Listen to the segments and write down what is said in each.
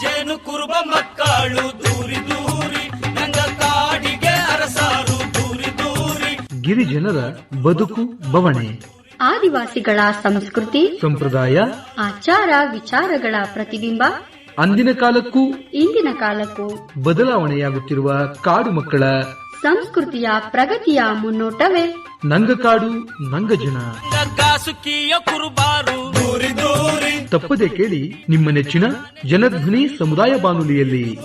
ಜೇನು ಕುರುಬ ಮಕ್ಕಳು ದೂರಿ ದೂರಿ ನಂಗ ಕಾಡಿಗೆ ಅರಸಾರು ದೂರಿ ದೂರಿ. ಗಿರಿಜನರ ಬದುಕು ಬವಣೆ. ಆದಿವಾಸಿಗಳ ಸಂಸ್ಕೃತಿ ಸಂಪ್ರದಾಯ ಆಚಾರ ವಿಚಾರಗಳ ಪ್ರತಿಬಿಂಬ ಅಂದಿನ ಕಾಲಕ್ಕೂ ಇಂದಿನ ಕಾಲಕ್ಕೂ ಬದಲಾವಣೆಯಾಗುತ್ತಿರುವ ಕಾಡು ಮಕ್ಕಳ ಸಂಸ್ಕೃತಿಯ ಪ್ರಗತಿಯ ಮುನ್ನೋಟವೇ. ನಂಗಕಾಡು ನಂಗಜನ ಕಾಸುಕಿಯ ಕುರುಬಾರು ತಪ್ಪದೆ ಕೇಳಿ ನಿಮ್ಮ ನೆಚ್ಚಿನ ಜನಧ್ವನಿ ಸಮುದಾಯ ಬಾನುಲಿಯಲ್ಲಿ.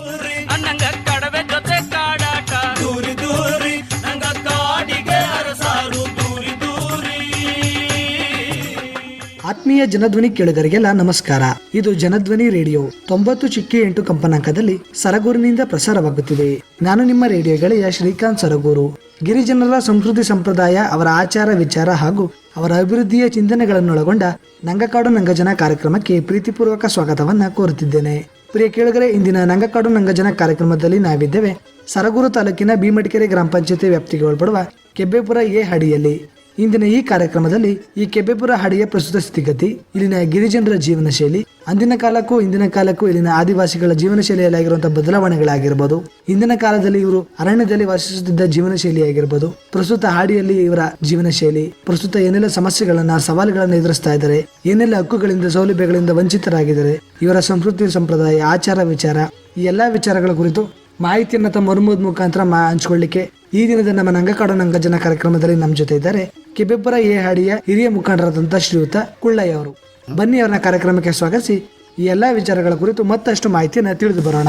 ಆತ್ಮೀಯ ಜನಧ್ವನಿ ಕೇಳುಗರಿಗೆಲ್ಲ ನಮಸ್ಕಾರ. ಇದು ಜನಧ್ವನಿ ರೇಡಿಯೋ ತೊಂಬತ್ತು ಚಿಕ್ಕಿ ಎಂಟು ಕಂಪನಾಂಕದಲ್ಲಿ ಸರಗೂರಿನಿಂದ ಪ್ರಸಾರವಾಗುತ್ತಿದೆ. ನಾನು ನಿಮ್ಮ ರೇಡಿಯೋ ಗೆಳೆಯ ಶ್ರೀಕಾಂತ್ ಸರಗೂರು. ಗಿರಿಜನರ ಸಂಸ್ಕೃತಿ ಸಂಪ್ರದಾಯ, ಅವರ ಆಚಾರ ವಿಚಾರ ಹಾಗೂ ಅವರ ಅಭಿವೃದ್ಧಿಯ ಚಿಂತನೆಗಳನ್ನೊಳಗೊಂಡ ನಂಗಕಾಡು ನಂಗಜನ ಕಾರ್ಯಕ್ರಮಕ್ಕೆ ಪ್ರೀತಿಪೂರ್ವಕ ಸ್ವಾಗತವನ್ನು ಕೋರುತ್ತಿದ್ದೇನೆ. ಪ್ರಿಯ ಕೇಳುಗರೆ, ಇಂದಿನ ನಂಗಕಾಡು ನಂಗಜನ ಕಾರ್ಯಕ್ರಮದಲ್ಲಿ ನಾವಿದ್ದೇವೆ ಸರಗೂರು ತಾಲೂಕಿನ ಭೀಮಡಿಕೆರೆ ಗ್ರಾಮ ಪಂಚಾಯತಿ ವ್ಯಾಪ್ತಿಗೆ ಒಳಪಡುವ ಕೆಬ್ಬೆಪುರ ಎ ಹಡಿಯಲ್ಲಿ. ಇಂದಿನ ಈ ಕಾರ್ಯಕ್ರಮದಲ್ಲಿ ಈ ಕೆಬ್ಬೆಪುರ ಹಾಡಿಯ ಪ್ರಸ್ತುತ ಸ್ಥಿತಿಗತಿ, ಇಲ್ಲಿನ ಗಿರಿಜನರ ಜೀವನ ಶೈಲಿ, ಅಂದಿನ ಕಾಲಕ್ಕೂ ಇಂದಿನ ಕಾಲಕ್ಕೂ ಇಲ್ಲಿನ ಆದಿವಾಸಿಗಳ ಜೀವನ ಶೈಲಿಯಲ್ಲಿ ಆಗಿರುವಂತಹ ಬದಲಾವಣೆಗಳಾಗಿರ್ಬೋದು. ಇಂದಿನ ಕಾಲದಲ್ಲಿ ಇವರು ಅರಣ್ಯದಲ್ಲಿ ವಾಸಿಸುತ್ತಿದ್ದ ಜೀವನ ಶೈಲಿ ಆಗಿರ್ಬೋದು ಪ್ರಸ್ತುತ ಹಾಡಿಯಲ್ಲಿ ಇವರ ಜೀವನ ಶೈಲಿ, ಪ್ರಸ್ತುತ ಏನೆಲ್ಲ ಸಮಸ್ಯೆಗಳನ್ನ, ಸವಾಲುಗಳನ್ನ ಎದುರಿಸ್ತಾ ಇದ್ದಾರೆ, ಏನೆಲ್ಲ ಹಕ್ಕುಗಳಿಂದ, ಸೌಲಭ್ಯಗಳಿಂದ ವಂಚಿತರಾಗಿದ್ದಾರೆ, ಇವರ ಸಂಸ್ಕೃತಿ, ಸಂಪ್ರದಾಯ, ಆಚಾರ ವಿಚಾರ, ಈ ಎಲ್ಲಾ ವಿಚಾರಗಳ ಕುರಿತು ಮಾಹಿತಿಯನ್ನು ತಮ್ಮ ಮರುಮುದ್ ಮುಖಾಂತರ ಮಾ ಹಂಚಿಕೊಳ್ಳಿಕ್ಕೆ ಈ ದಿನದ ನಮ್ಮ ನಂಗಕಾಡು ನಂಗಜನ ಕಾರ್ಯಕ್ರಮದಲ್ಲಿ ನಮ್ಮ ಜೊತೆ ಇದ್ದಾರೆ ಕೆಬ್ಬೆಬ್ಬರ ಎ ಹಾಡಿಯ ಹಿರಿಯ ಮುಖಂಡರಾದಂತಹ ಶ್ರೀಯುತ ಕುಳ್ಳಯ್ಯ ಅವರು. ಬನ್ನಿ ಅವರನ್ನ ಕಾರ್ಯಕ್ರಮಕ್ಕೆ ಸ್ವಾಗತಿಸಿ. ಈ ಎಲ್ಲಾ ವಿಚಾರಗಳ ಕುರಿತು ಮತ್ತಷ್ಟು ಮಾಹಿತಿಯನ್ನು ತಿಳಿದು ಬರೋಣ.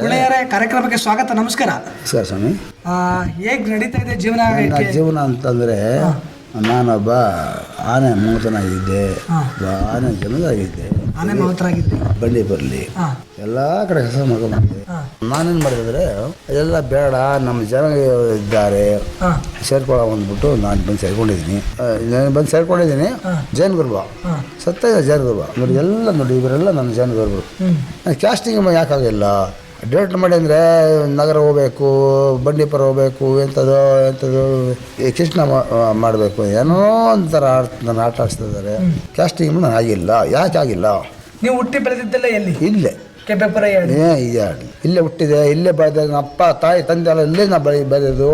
ಕುಳ್ಳಯ್ಯರ ಕಾರ್ಯಕ್ರಮಕ್ಕೆ ಸ್ವಾಗತ ನಮಸ್ಕಾರ. ಸರ್ ಸ್ವಾಮಿ. ಹೇಗ್ ನಡೀತಾ ಇದೆ ಜೀವನ ಜೀವನ ಅಂತಂದರೆ ನಾನೊಬ್ಬ ಆನೆ ಮೂತನಾಗಿದ್ದೆ. ಆನೆ ಜನದಾಗಿದ್ದೆ. ಆನೆ ಮಾವತರಾಗಿದ್ದೆ ಬಂಡಿ ಬರಲಿ. ಎಲ್ಲ ಕಡೆ ಕೆಲಸ ಮಾಡ್ಕೊಂಡ್ಬಂದೆ. ನಾನೇನು ಮಾಡಿದ್ರೆ ಎಲ್ಲ ಬೇಡ ನಮ್ಮ ಜನ ಇದ್ದಾರೆ. ಸೇರ್ಕೊಳ್ಳೋ ಅಂದ್ಬಿಟ್ಟು ನಾನು ಬಂದು ಸೇರ್ಕೊಂಡಿದ್ದೀನಿ. ನಾನು ಬಂದು ಸೇರ್ಕೊಂಡಿದ್ದೀನಿ. ಜೈನ್ ಗುರುಬ ಸತ್ತ ಜೈನ್ ಗುರುಬ ನೋಡಿ ಎಲ್ಲ ನೋಡಿ ಇವರೆಲ್ಲ ನನ್ನ ಜೈನ್ ಗುರುಬರು ಕ್ಯಾಸ್ಟಿಂಗ್ ಯಾಕಾಗಿಲ್ಲ ಡೇಟ್ ಮಾಡಿ ಅಂದರೆ ನಗರ ಹೋಗ್ಬೇಕು ಬಂಡೀಪುರ ಹೋಗ್ಬೇಕು ಎಂಥದ್ದು ಎಂಥದ್ದು ಕೃಷ್ಣ ಮಾಡಬೇಕು. ಏನೋ ಒಂಥರ ನನ್ನ ಆಟ ಆಡಿಸ್ತಿದ್ದಾರೆ. ಕ್ಯಾಸ್ಟಿಂಗ್ ನಾನು ಆಗಿಲ್ಲ. ಯಾಕೆ ಆಗಿಲ್ಲ? ನೀವು ಹುಟ್ಟಿ ಬೆಳೆದಿದ್ದೆಲ್ಲ ಎಲ್ಲಿ? ಇಲ್ಲೇ. ಏ ಇಲ್ಲೇ ಹುಟ್ಟಿದೆ ಇಲ್ಲೇ ಬೆಳೆದ ನನ್ನ ಅಪ್ಪ ತಾಯಿ ತಂದೆ ಎಲ್ಲ ಇಲ್ಲೇ ನಾ ಬೆಳೆ ಬೆಳೆದು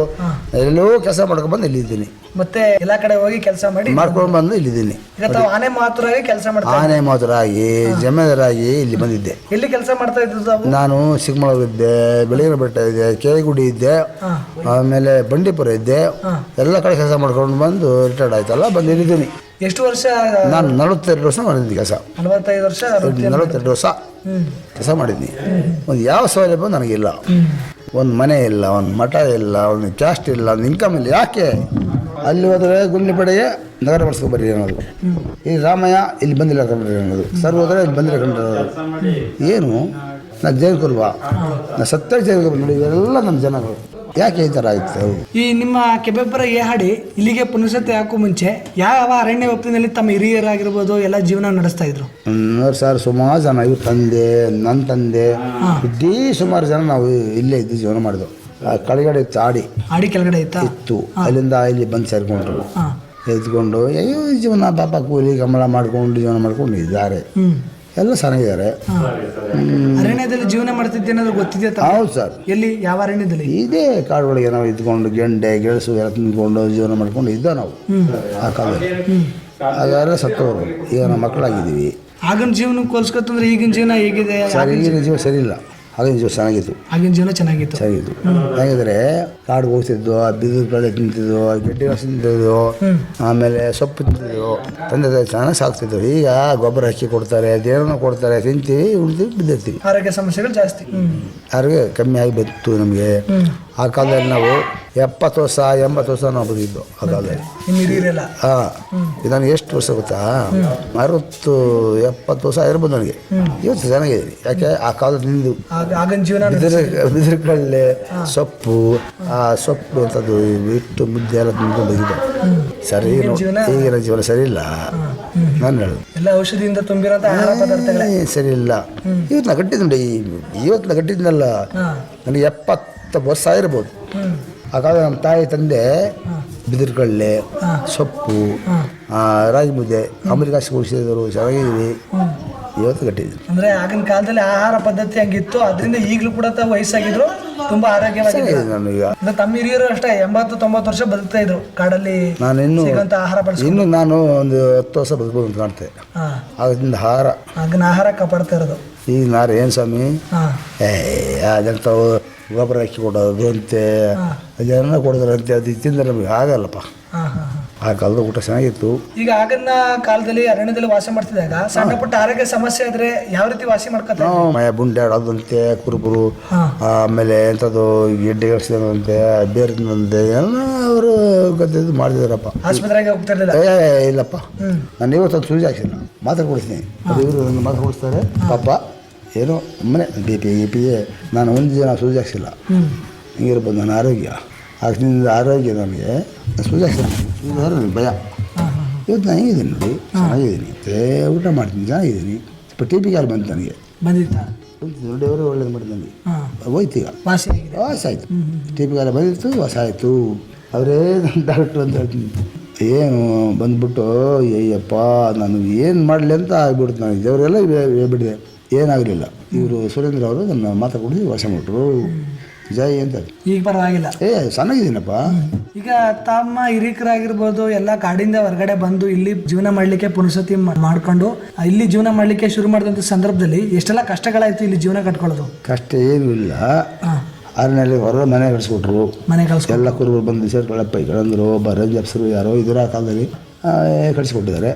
ಎಲ್ಲೋ ಕೆಲಸ ಮಾಡ್ಕೊಂಡು ಬಂದು ಇಲ್ಲಿದ್ದೀನಿ. ಮತ್ತೆ ಎಲ್ಲ ಕಡೆ ಹೋಗಿ ಕೆಲಸ ಮಾಡಿ? ಮಾಡ್ಕೊಂಡು ಬಂದು ಇಲ್ಲಿದ್ದೀನಿ. ಈಗ ತಾವು ಆನೆ ಮಾತುರಾಗಿ ಕೆಲಸ ಮಾಡ್ತಾ ಆನೆ ಮಾತುರಾಗಿ ಜಮೀನರಾಗಿ ಇಲ್ಲಿ ಬಂದಿದ್ದೆ. ಇಲ್ಲಿ ಕೆಲಸ ಮಾಡ್ತಾ ಇದ್ದು ತಾವು? ನಾನು ಚಿಕ್ಕಮಗಳೂರು ಇದ್ದೆ ಬೆಳಗಿನ ಬೆಟ್ಟ ಇದ್ದೆ ಕೆರೆಗುಡಿ ಇದ್ದೆ ಆಮೇಲೆ ಬಂಡೀಪುರ ಇದ್ದೆ. ಎಲ್ಲ ಕಡೆ ಕೆಲಸ ಮಾಡ್ಕೊಂಡು ಬಂದು ರಿಟೈರ್ಡ್ ಆಯ್ತಲ್ಲ ಬಂದು ಇಲ್ಲಿದ್ದೀನಿ ಎಷ್ಟು ವರ್ಷ? ನಾನು ನಲವತ್ತೆರಡು ವರ್ಷ ಮಾಡಿದ್ದೀನಿ ಕೆಲಸ. ನಲವತ್ತೈದು ವರ್ಷ ನಲವತ್ತೆರಡು ವರ್ಷ ಕೆಲಸ ಮಾಡಿದ್ದೀನಿ. ಒಂದು ಯಾವ ಸೌಲಭ್ಯ ನನಗಿಲ್ಲ. ಒಂದು ಮನೆ ಇಲ್ಲ ಒಂದು ಮಠ ಇಲ್ಲ ಒಂದು ಕ್ಯಾಸ್ಟ್ ಇಲ್ಲ ಒಂದು ಇನ್ಕಮ್ ಇಲ್ಲ. ಯಾಕೆ? ಅಲ್ಲಿ ಹೋದರೆ ಗುಂಡ್ಲಿಪಡೆಗೆ ನಗರ ಬಳಸ್ಕೊಂಡು ಬರ್ರಿ ಅನ್ನೋದು. ಈ ರಾಮಯ್ಯ ಇಲ್ಲಿ ಬಂದಿಲ್ಲ ಕಂಡ್ರಿ ಅನ್ನೋದು. ಸರ್ ಹೋದರೆ ಇಲ್ಲಿ ಬಂದಿಲ್ಲ ಕಂಡ್ರಿ ಏನು? ನಾ ಜೈನ್ ಕುರುಬ ನಾ ಸತ್ಯ ಜೈನ್ ನೋಡಿ ಇವೆಲ್ಲ ನಮ್ಮ ಜನಗಳು. ಯಾಕೆ ಈ ಥರ ಆಯ್ತು? ಈ ನಿಮ್ಮ ಕೆಬ್ಬೆಬ್ಬರ ಏಹಾಡಿ ಹಾಡಿ ಇಲ್ಲಿಗೆ ಪುನಸತೆ ಹಾಕೋ ಮುಂಚೆ ಯಾವ ಅರಣ್ಯ ವ್ಯಾಪ್ತಿನಲ್ಲಿ ತಮ್ಮ ಹಿರಿಯರಾಗಿರ್ಬೋದು ಎಲ್ಲ ಜೀವನ ನಡೆಸ್ತಾ ಇದ್ರು? ನೋಡಿ ಸರ್ ಸುಮಾರು ಜನ ಇವ್ರ ತಂದೆ ನನ್ನ ತಂದೆ ಇಡೀ ಸುಮಾರು ಜನ ನಾವು ಇಲ್ಲೇ ಇದ್ದು ಜೀವನ ಮಾಡಿದ್ವು. ಆ ಕೆಳಗಡೆ ಇತ್ತು ಆಡಿ ಆಡಿ ಕೆಳಗಡೆ ಇತ್ತು? ಇತ್ತು. ಅಲ್ಲಿಂದ ಇಲ್ಲಿ ಬಂದು ಸೇರಿಕೊಂಡ್ರು. ಎತ್ಕೊಂಡು ಎದ್ಕೊಂಡು ಅಯ್ಯೋ ಜೀವನ ಪಾಪ ಕೂಲಿ ಕಮಲ ಮಾಡ್ಕೊಂಡು ಜೀವನ ಮಾಡ್ಕೊಂಡು ಇದ್ದಾರೆ. ಎಲ್ಲ ಚೆನ್ನಾಗಿದ್ದಾರೆ. ಅರಣ್ಯದಲ್ಲಿ ಜೀವನ ಮಾಡ್ತಿದ್ದೆ ಅನ್ನೋದು ಗೊತ್ತಿದೆ ಹೌದು ಸರ್. ಎಲ್ಲಿ ಯಾವ ಅರಣ್ಯದಲ್ಲಿ? ಇದೇ ಕಾಡುಗಳಿಗೆ ನಾವು ಇದ್ಕೊಂಡು ಗೆಂಡೆ ಗೆಣಸು ಎಲ್ಲ ತಿಂದ್ಕೊಂಡು ಜೀವನ ಮಾಡ್ಕೊಂಡು ಇದ್ದ ನಾವು ಆ ಕಾಲದಲ್ಲಿ. ಅದೆಲ್ಲ ಸತ್ತವರು. ಈಗ ನಮ್ಮ ಮಕ್ಕಳಾಗಿದ್ದೀವಿ. ಆಗಿನ ಜೀವನ ಕೊಲ್ಸ್ಕೊತಂದ್ರೆ ಈಗಿನ ಜೀವನ ಹೇಗಿದೆ? ಸರ್ ಈಗಿನ ಜೀವನ ಸರಿ ಇಲ್ಲ. ಆಗಿನ ಜೀವನ ಚೆನ್ನಾಗಿತ್ತು. ಆಗಿನ ಜೀವನ ಚೆನ್ನಾಗಿತ್ತು. ಚೆನ್ನಾಗಿತ್ತು. ಹೇಗಿದ್ರೆ ಕಾಡು ಹೋಗ್ತಿದ್ದು ಬಿದಿರು ಕಳೆ ತಿಂತಿದ್ವು ಗೆಡ್ಡೆ ಗೆಣಸು ತಿಂತಿದ್ವು ಆಮೇಲೆ ಸೊಪ್ಪು ತಿಂತಿದ್ವು ತಂದೆ ತಾಯಿ ಚೆನ್ನಾಗಿ ಸಾಕ್ತಿದ್ವು ಈಗ ಗೊಬ್ಬರ ಹಚ್ಚಿ ಕೊಡ್ತಾರೆ ದೇವ್ರನ್ನ ಕೊಡ್ತಾರೆ ತಿಂತೀವಿ ಉಳಿದಿವಿ ಬಿದ್ದಿರ್ತೀವಿ ಆರೋಗ್ಯ ಸಮಸ್ಯೆಗಳು ಜಾಸ್ತಿ. ಆರೋಗ್ಯ ಕಮ್ಮಿ ಆಗಿ ಬಿತ್ತು ನಮಗೆ. ಆ ಕಾಲದಲ್ಲಿ ನಾವು ಎಪ್ಪತ್ತು ವರ್ಷ ಎಂಬತ್ತು ವರ್ಷ ನಾವು ಬದುಕಿದ್ದು ಆ ಕಾಲದಲ್ಲಿ. ಹಾಂ. ನಾನು ಎಷ್ಟು ವರ್ಷ ಗೊತ್ತಾ? ಅರವತ್ತು ಎಪ್ಪತ್ತು ವರ್ಷ ಇರ್ಬೋದು ನನಗೆ. ಇವತ್ತು ಚೆನ್ನಾಗಿದ್ದೀನಿ. ಯಾಕೆ? ಆ ಕಾಲದಲ್ಲಿ ನಿಂದು ಆಗ ಆಗಿನ ಬಿದಿರು ಬಿದಿರು ಕಡಲೆ ಸೊಪ್ಪು ಆ ಸೊಪ್ಪು ಅಂತದ್ದು ಇಟ್ಟು ಮುದ್ದೆ ಎಲ್ಲ ತಿಂದು ಬದುಕಿದ್ದೆ ಸರಿ ಈಗಿನ ಜೀವನ? ಸರಿ ಇಲ್ಲ. ನಾನು ಹೇಳುದು. ಎಲ್ಲ ಔಷಧಿಯಿಂದ ತುಂಬಿರೋಂಥ ಸರಿ ಇಲ್ಲ. ಇವತ್ತು ನಾ ಕಟ್ಟಿದ್ದು ನೋಡಿ ಇವತ್ತು ನಾ ಕಟ್ಟಿದ್ನಲ್ಲ ನನಗೆ ಎಪ್ಪತ್ತು ವರ್ಷ ಆಗಿರ್ಬೋದು. ಆ ಕಾಲ ನಮ್ಮ ತಾಯಿ ತಂದೆ ಬಿದಿರು ಕಡಲೆ ಸೊಪ್ಪು ಆ, ರಾಗಿ ಮುದ್ದೆ ಅಮೆರಿಕಾಸಿ ಉಳಿಸಿದ್ರು ಚೆನ್ನಾಗಿದ್ದೀವಿ ಇವತ್ತು ಕಟ್ಟಿದ್ವಿ ಅಂದ್ರೆ ಆಗಿನ ಕಾಲದಲ್ಲಿ ಆಹಾರ ಪದ್ಧತಿ ಹಂಗಿತ್ತು ಅದರಿಂದ ಈಗಲೂ ಕೂಡ ವಯಸ್ಸಾಗಿದ್ರು ತುಂಬಾ ಆರೋಗ್ಯವಾಗಿದೆ ನಾನು ತಮ್ಮ ಹಿರಿಯರು ಅಷ್ಟೇ ಎಂಬತ್ತು ತೊಂಬತ್ತು ವರ್ಷ ಬದುಕ್ತಾ ಇದ್ರು ಕಾಡಲ್ಲಿ ನಾನು ಇನ್ನು ಸಿಗುವಂತ ಆಹಾರ ಬಳಸ್ಕೊಂಡು. ಇನ್ನು ನಾನು ಒಂದು ಹತ್ತು ವರ್ಷ ಬದುಕಬಹುದು ಅಂತ ಕಾಣ್ತೆ. ಹಾ. ಆಗಿಂದ ಆಹಾರ. ಅದನ್ನ ಆಹಾರ ಕಾಪಾಡ್ತಾ ಇರೋದು. ಈಗ ನಾರು ಏನು ಸ್ವಾಮಿ? ಹಾ. ಏ ಅದಂಥವು ಗೊಬ್ಬರ ಹಾಕಿ ಕೊಡೋದು ಅಂತೆ. ಅದೆಲ್ಲ ಕೊಡೋದ್ರಂತೆ ಅದು ತಿಂದ್ರೆ ನಮಗೆ ಆಗಲ್ಲಪ್ಪ. ಹಾ ಹಾ ಹಾ. ಆ ಕಾಲದ ಊಟ ಚೆನ್ನಾಗಿತ್ತು. ಈಗ ಆಗಿನ ಕಾಲದಲ್ಲಿ ಅರಣ್ಯದಲ್ಲಿ ವಾಸ ಮಾಡ್ತಿದ್ದಾಗ ಸಣ್ಣ ಪುಟ್ಟ ಆರೋಗ್ಯ ಸಮಸ್ಯೆ ಆದ್ರೆ ಯಾವ ರೀತಿ ವಾಸಿ ಮಾಡ್ಕೊತಾರೆ? ನಾವು ಮಯ ಬುಂಡೆ ಆಡೋದಂತೆ ಕುರುಬರು ಆಮೇಲೆ ಎಂಥದ್ದು ಗೆಡ್ಡೆ ಗಳಿಸಿದಂತೆ ಬೇರೆ ಎಲ್ಲ ಅವರು ಗದ್ದೆದು ಮಾಡಿದಾರಪ್ಪ ಆಸ್ಪತ್ರೆಗೆ ಹೋಗ್ತಾ ಇರ್ಲಿಲ್ಲ? ಏ ಇಲ್ಲಪ್ಪ. ನಾನು ಇವತ್ತು ಸೂಜಿ ಹಾಕ್ಸಿಲ್ಲ ಮಾತ್ರ ಕೊಡಿಸ್ತೀನಿ. ಅದು ಇವರು ನನ್ನ ಮಾತ್ರ ಕೊಡಿಸ್ತಾರೆ. ಪಾಪ ಏನೋ ಮನೆ ಬಿ ಪಿ ಎ ಪಿ ನಾನು ಒಂದು ದಿನ ಸೂಜಿ ಹಾಕ್ಸಿಲ್ಲ. ಹಿಂಗಿರ್ಬೋದು ನನ್ನ ಆರೋಗ್ಯ. ಆಗಿನಿಂದ ಆರೋಗ್ಯ ನನಗೆ ನನಗೆ ಭಯ. ಇವತ್ತು ನಾನು ಹೇಗಿದ್ದೀನಿ ನೋಡಿ ಚೆನ್ನಾಗಿದ್ದೀನಿ. ಮತ್ತೆ ಊಟ ಮಾಡ್ತೀನಿ ಚೆನ್ನಾಗಿದ್ದೀನಿ. ಸ್ವಲ್ಪ ಟಿ ಪಿ ಕಾಲು ಬಂತು ನನಗೆ. ಬಂದಿತ್ತು? ದೊಡ್ಡವರು ಒಳ್ಳೇದು ಮಾಡಿದ ನನಗೆ. ಹೋಯ್ತು ಈಗ. ವಾಸಿ ಆಯಿತು. ಟಿ ಪಿ ಕಾಲ ಬಂದಿತ್ತು ವಾಸ ಆಯಿತು. ಅವರೇ ಡಾಕ್ಟ್ರು ಅಂತ ಹೇಳ್ತೀನಿ. ಏನು ಬಂದ್ಬಿಟ್ಟು ಅಯ್ಯಪ್ಪ ನಾನು ಏನು ಮಾಡಲಿ ಅಂತ ಆಗ್ಬಿಡ್ತು ನಾನು ದೇವರೆಲ್ಲ ಬಿಡಿದೆ ಏನಾಗಲಿಲ್ಲ. ಇವರು ಸುರೇಂದ್ರ ಅವರು ನನ್ನ ಮಾತಾ ಕೊಡಿಸಿ ವಾಸ ಮಾಡಿಟ್ರು ಜೈ ಅಂತ. ಈಗ ಪರವಾಗಿಲ್ಲ. ಏ ಚೆನ್ನಾಗಿದ್ದೀನಪ್ಪ ಈಗ ತಮ್ಮ ಹಿರಿಕರಾಗಿರ್ಬೋದು ಎಲ್ಲ ಕಾಡಿಂದ ಹೊರಗಡೆ ಬಂದು ಇಲ್ಲಿ ಜೀವನ ಮಾಡ್ಲಿಕ್ಕೆ ಪುನಸತಿ ಮಾಡ್ಕೊಂಡು ಇಲ್ಲಿ ಜೀವನ ಮಾಡ್ಲಿಕ್ಕೆ ಶುರು ಮಾಡಿದಂಥ ಸಂದರ್ಭದಲ್ಲಿ ಎಷ್ಟೆಲ್ಲ ಕಷ್ಟಗಳಾಯ್ತು ಇಲ್ಲಿ ಜೀವನ ಕಟ್ಕೊಳ್ಳೋದು? ಕಷ್ಟ ಏನೂ ಇಲ್ಲ. ಅದ್ರಲ್ಲಿ ಹೊರ ಮನೆ ಕಳಿಸ್ಕೊಟ್ರು. ಮನೆ ಕಳ್ಸ್ಕೊ ಎಲ್ಲ ಕುರುಬರು ಬಂದು ಸೇರ್ಕೊಳ್ಳಪ್ಪ ಇಗಳಂದ್ರು ಒಬ್ಬ ರಂಜ್ ಅಪ್ಸರು ಯಾರೋ ಇದ್ರ ಕಾಲದಲ್ಲಿ ಕಳಿಸ್ಕೊಟ್ಟಿದ್ದಾರೆ.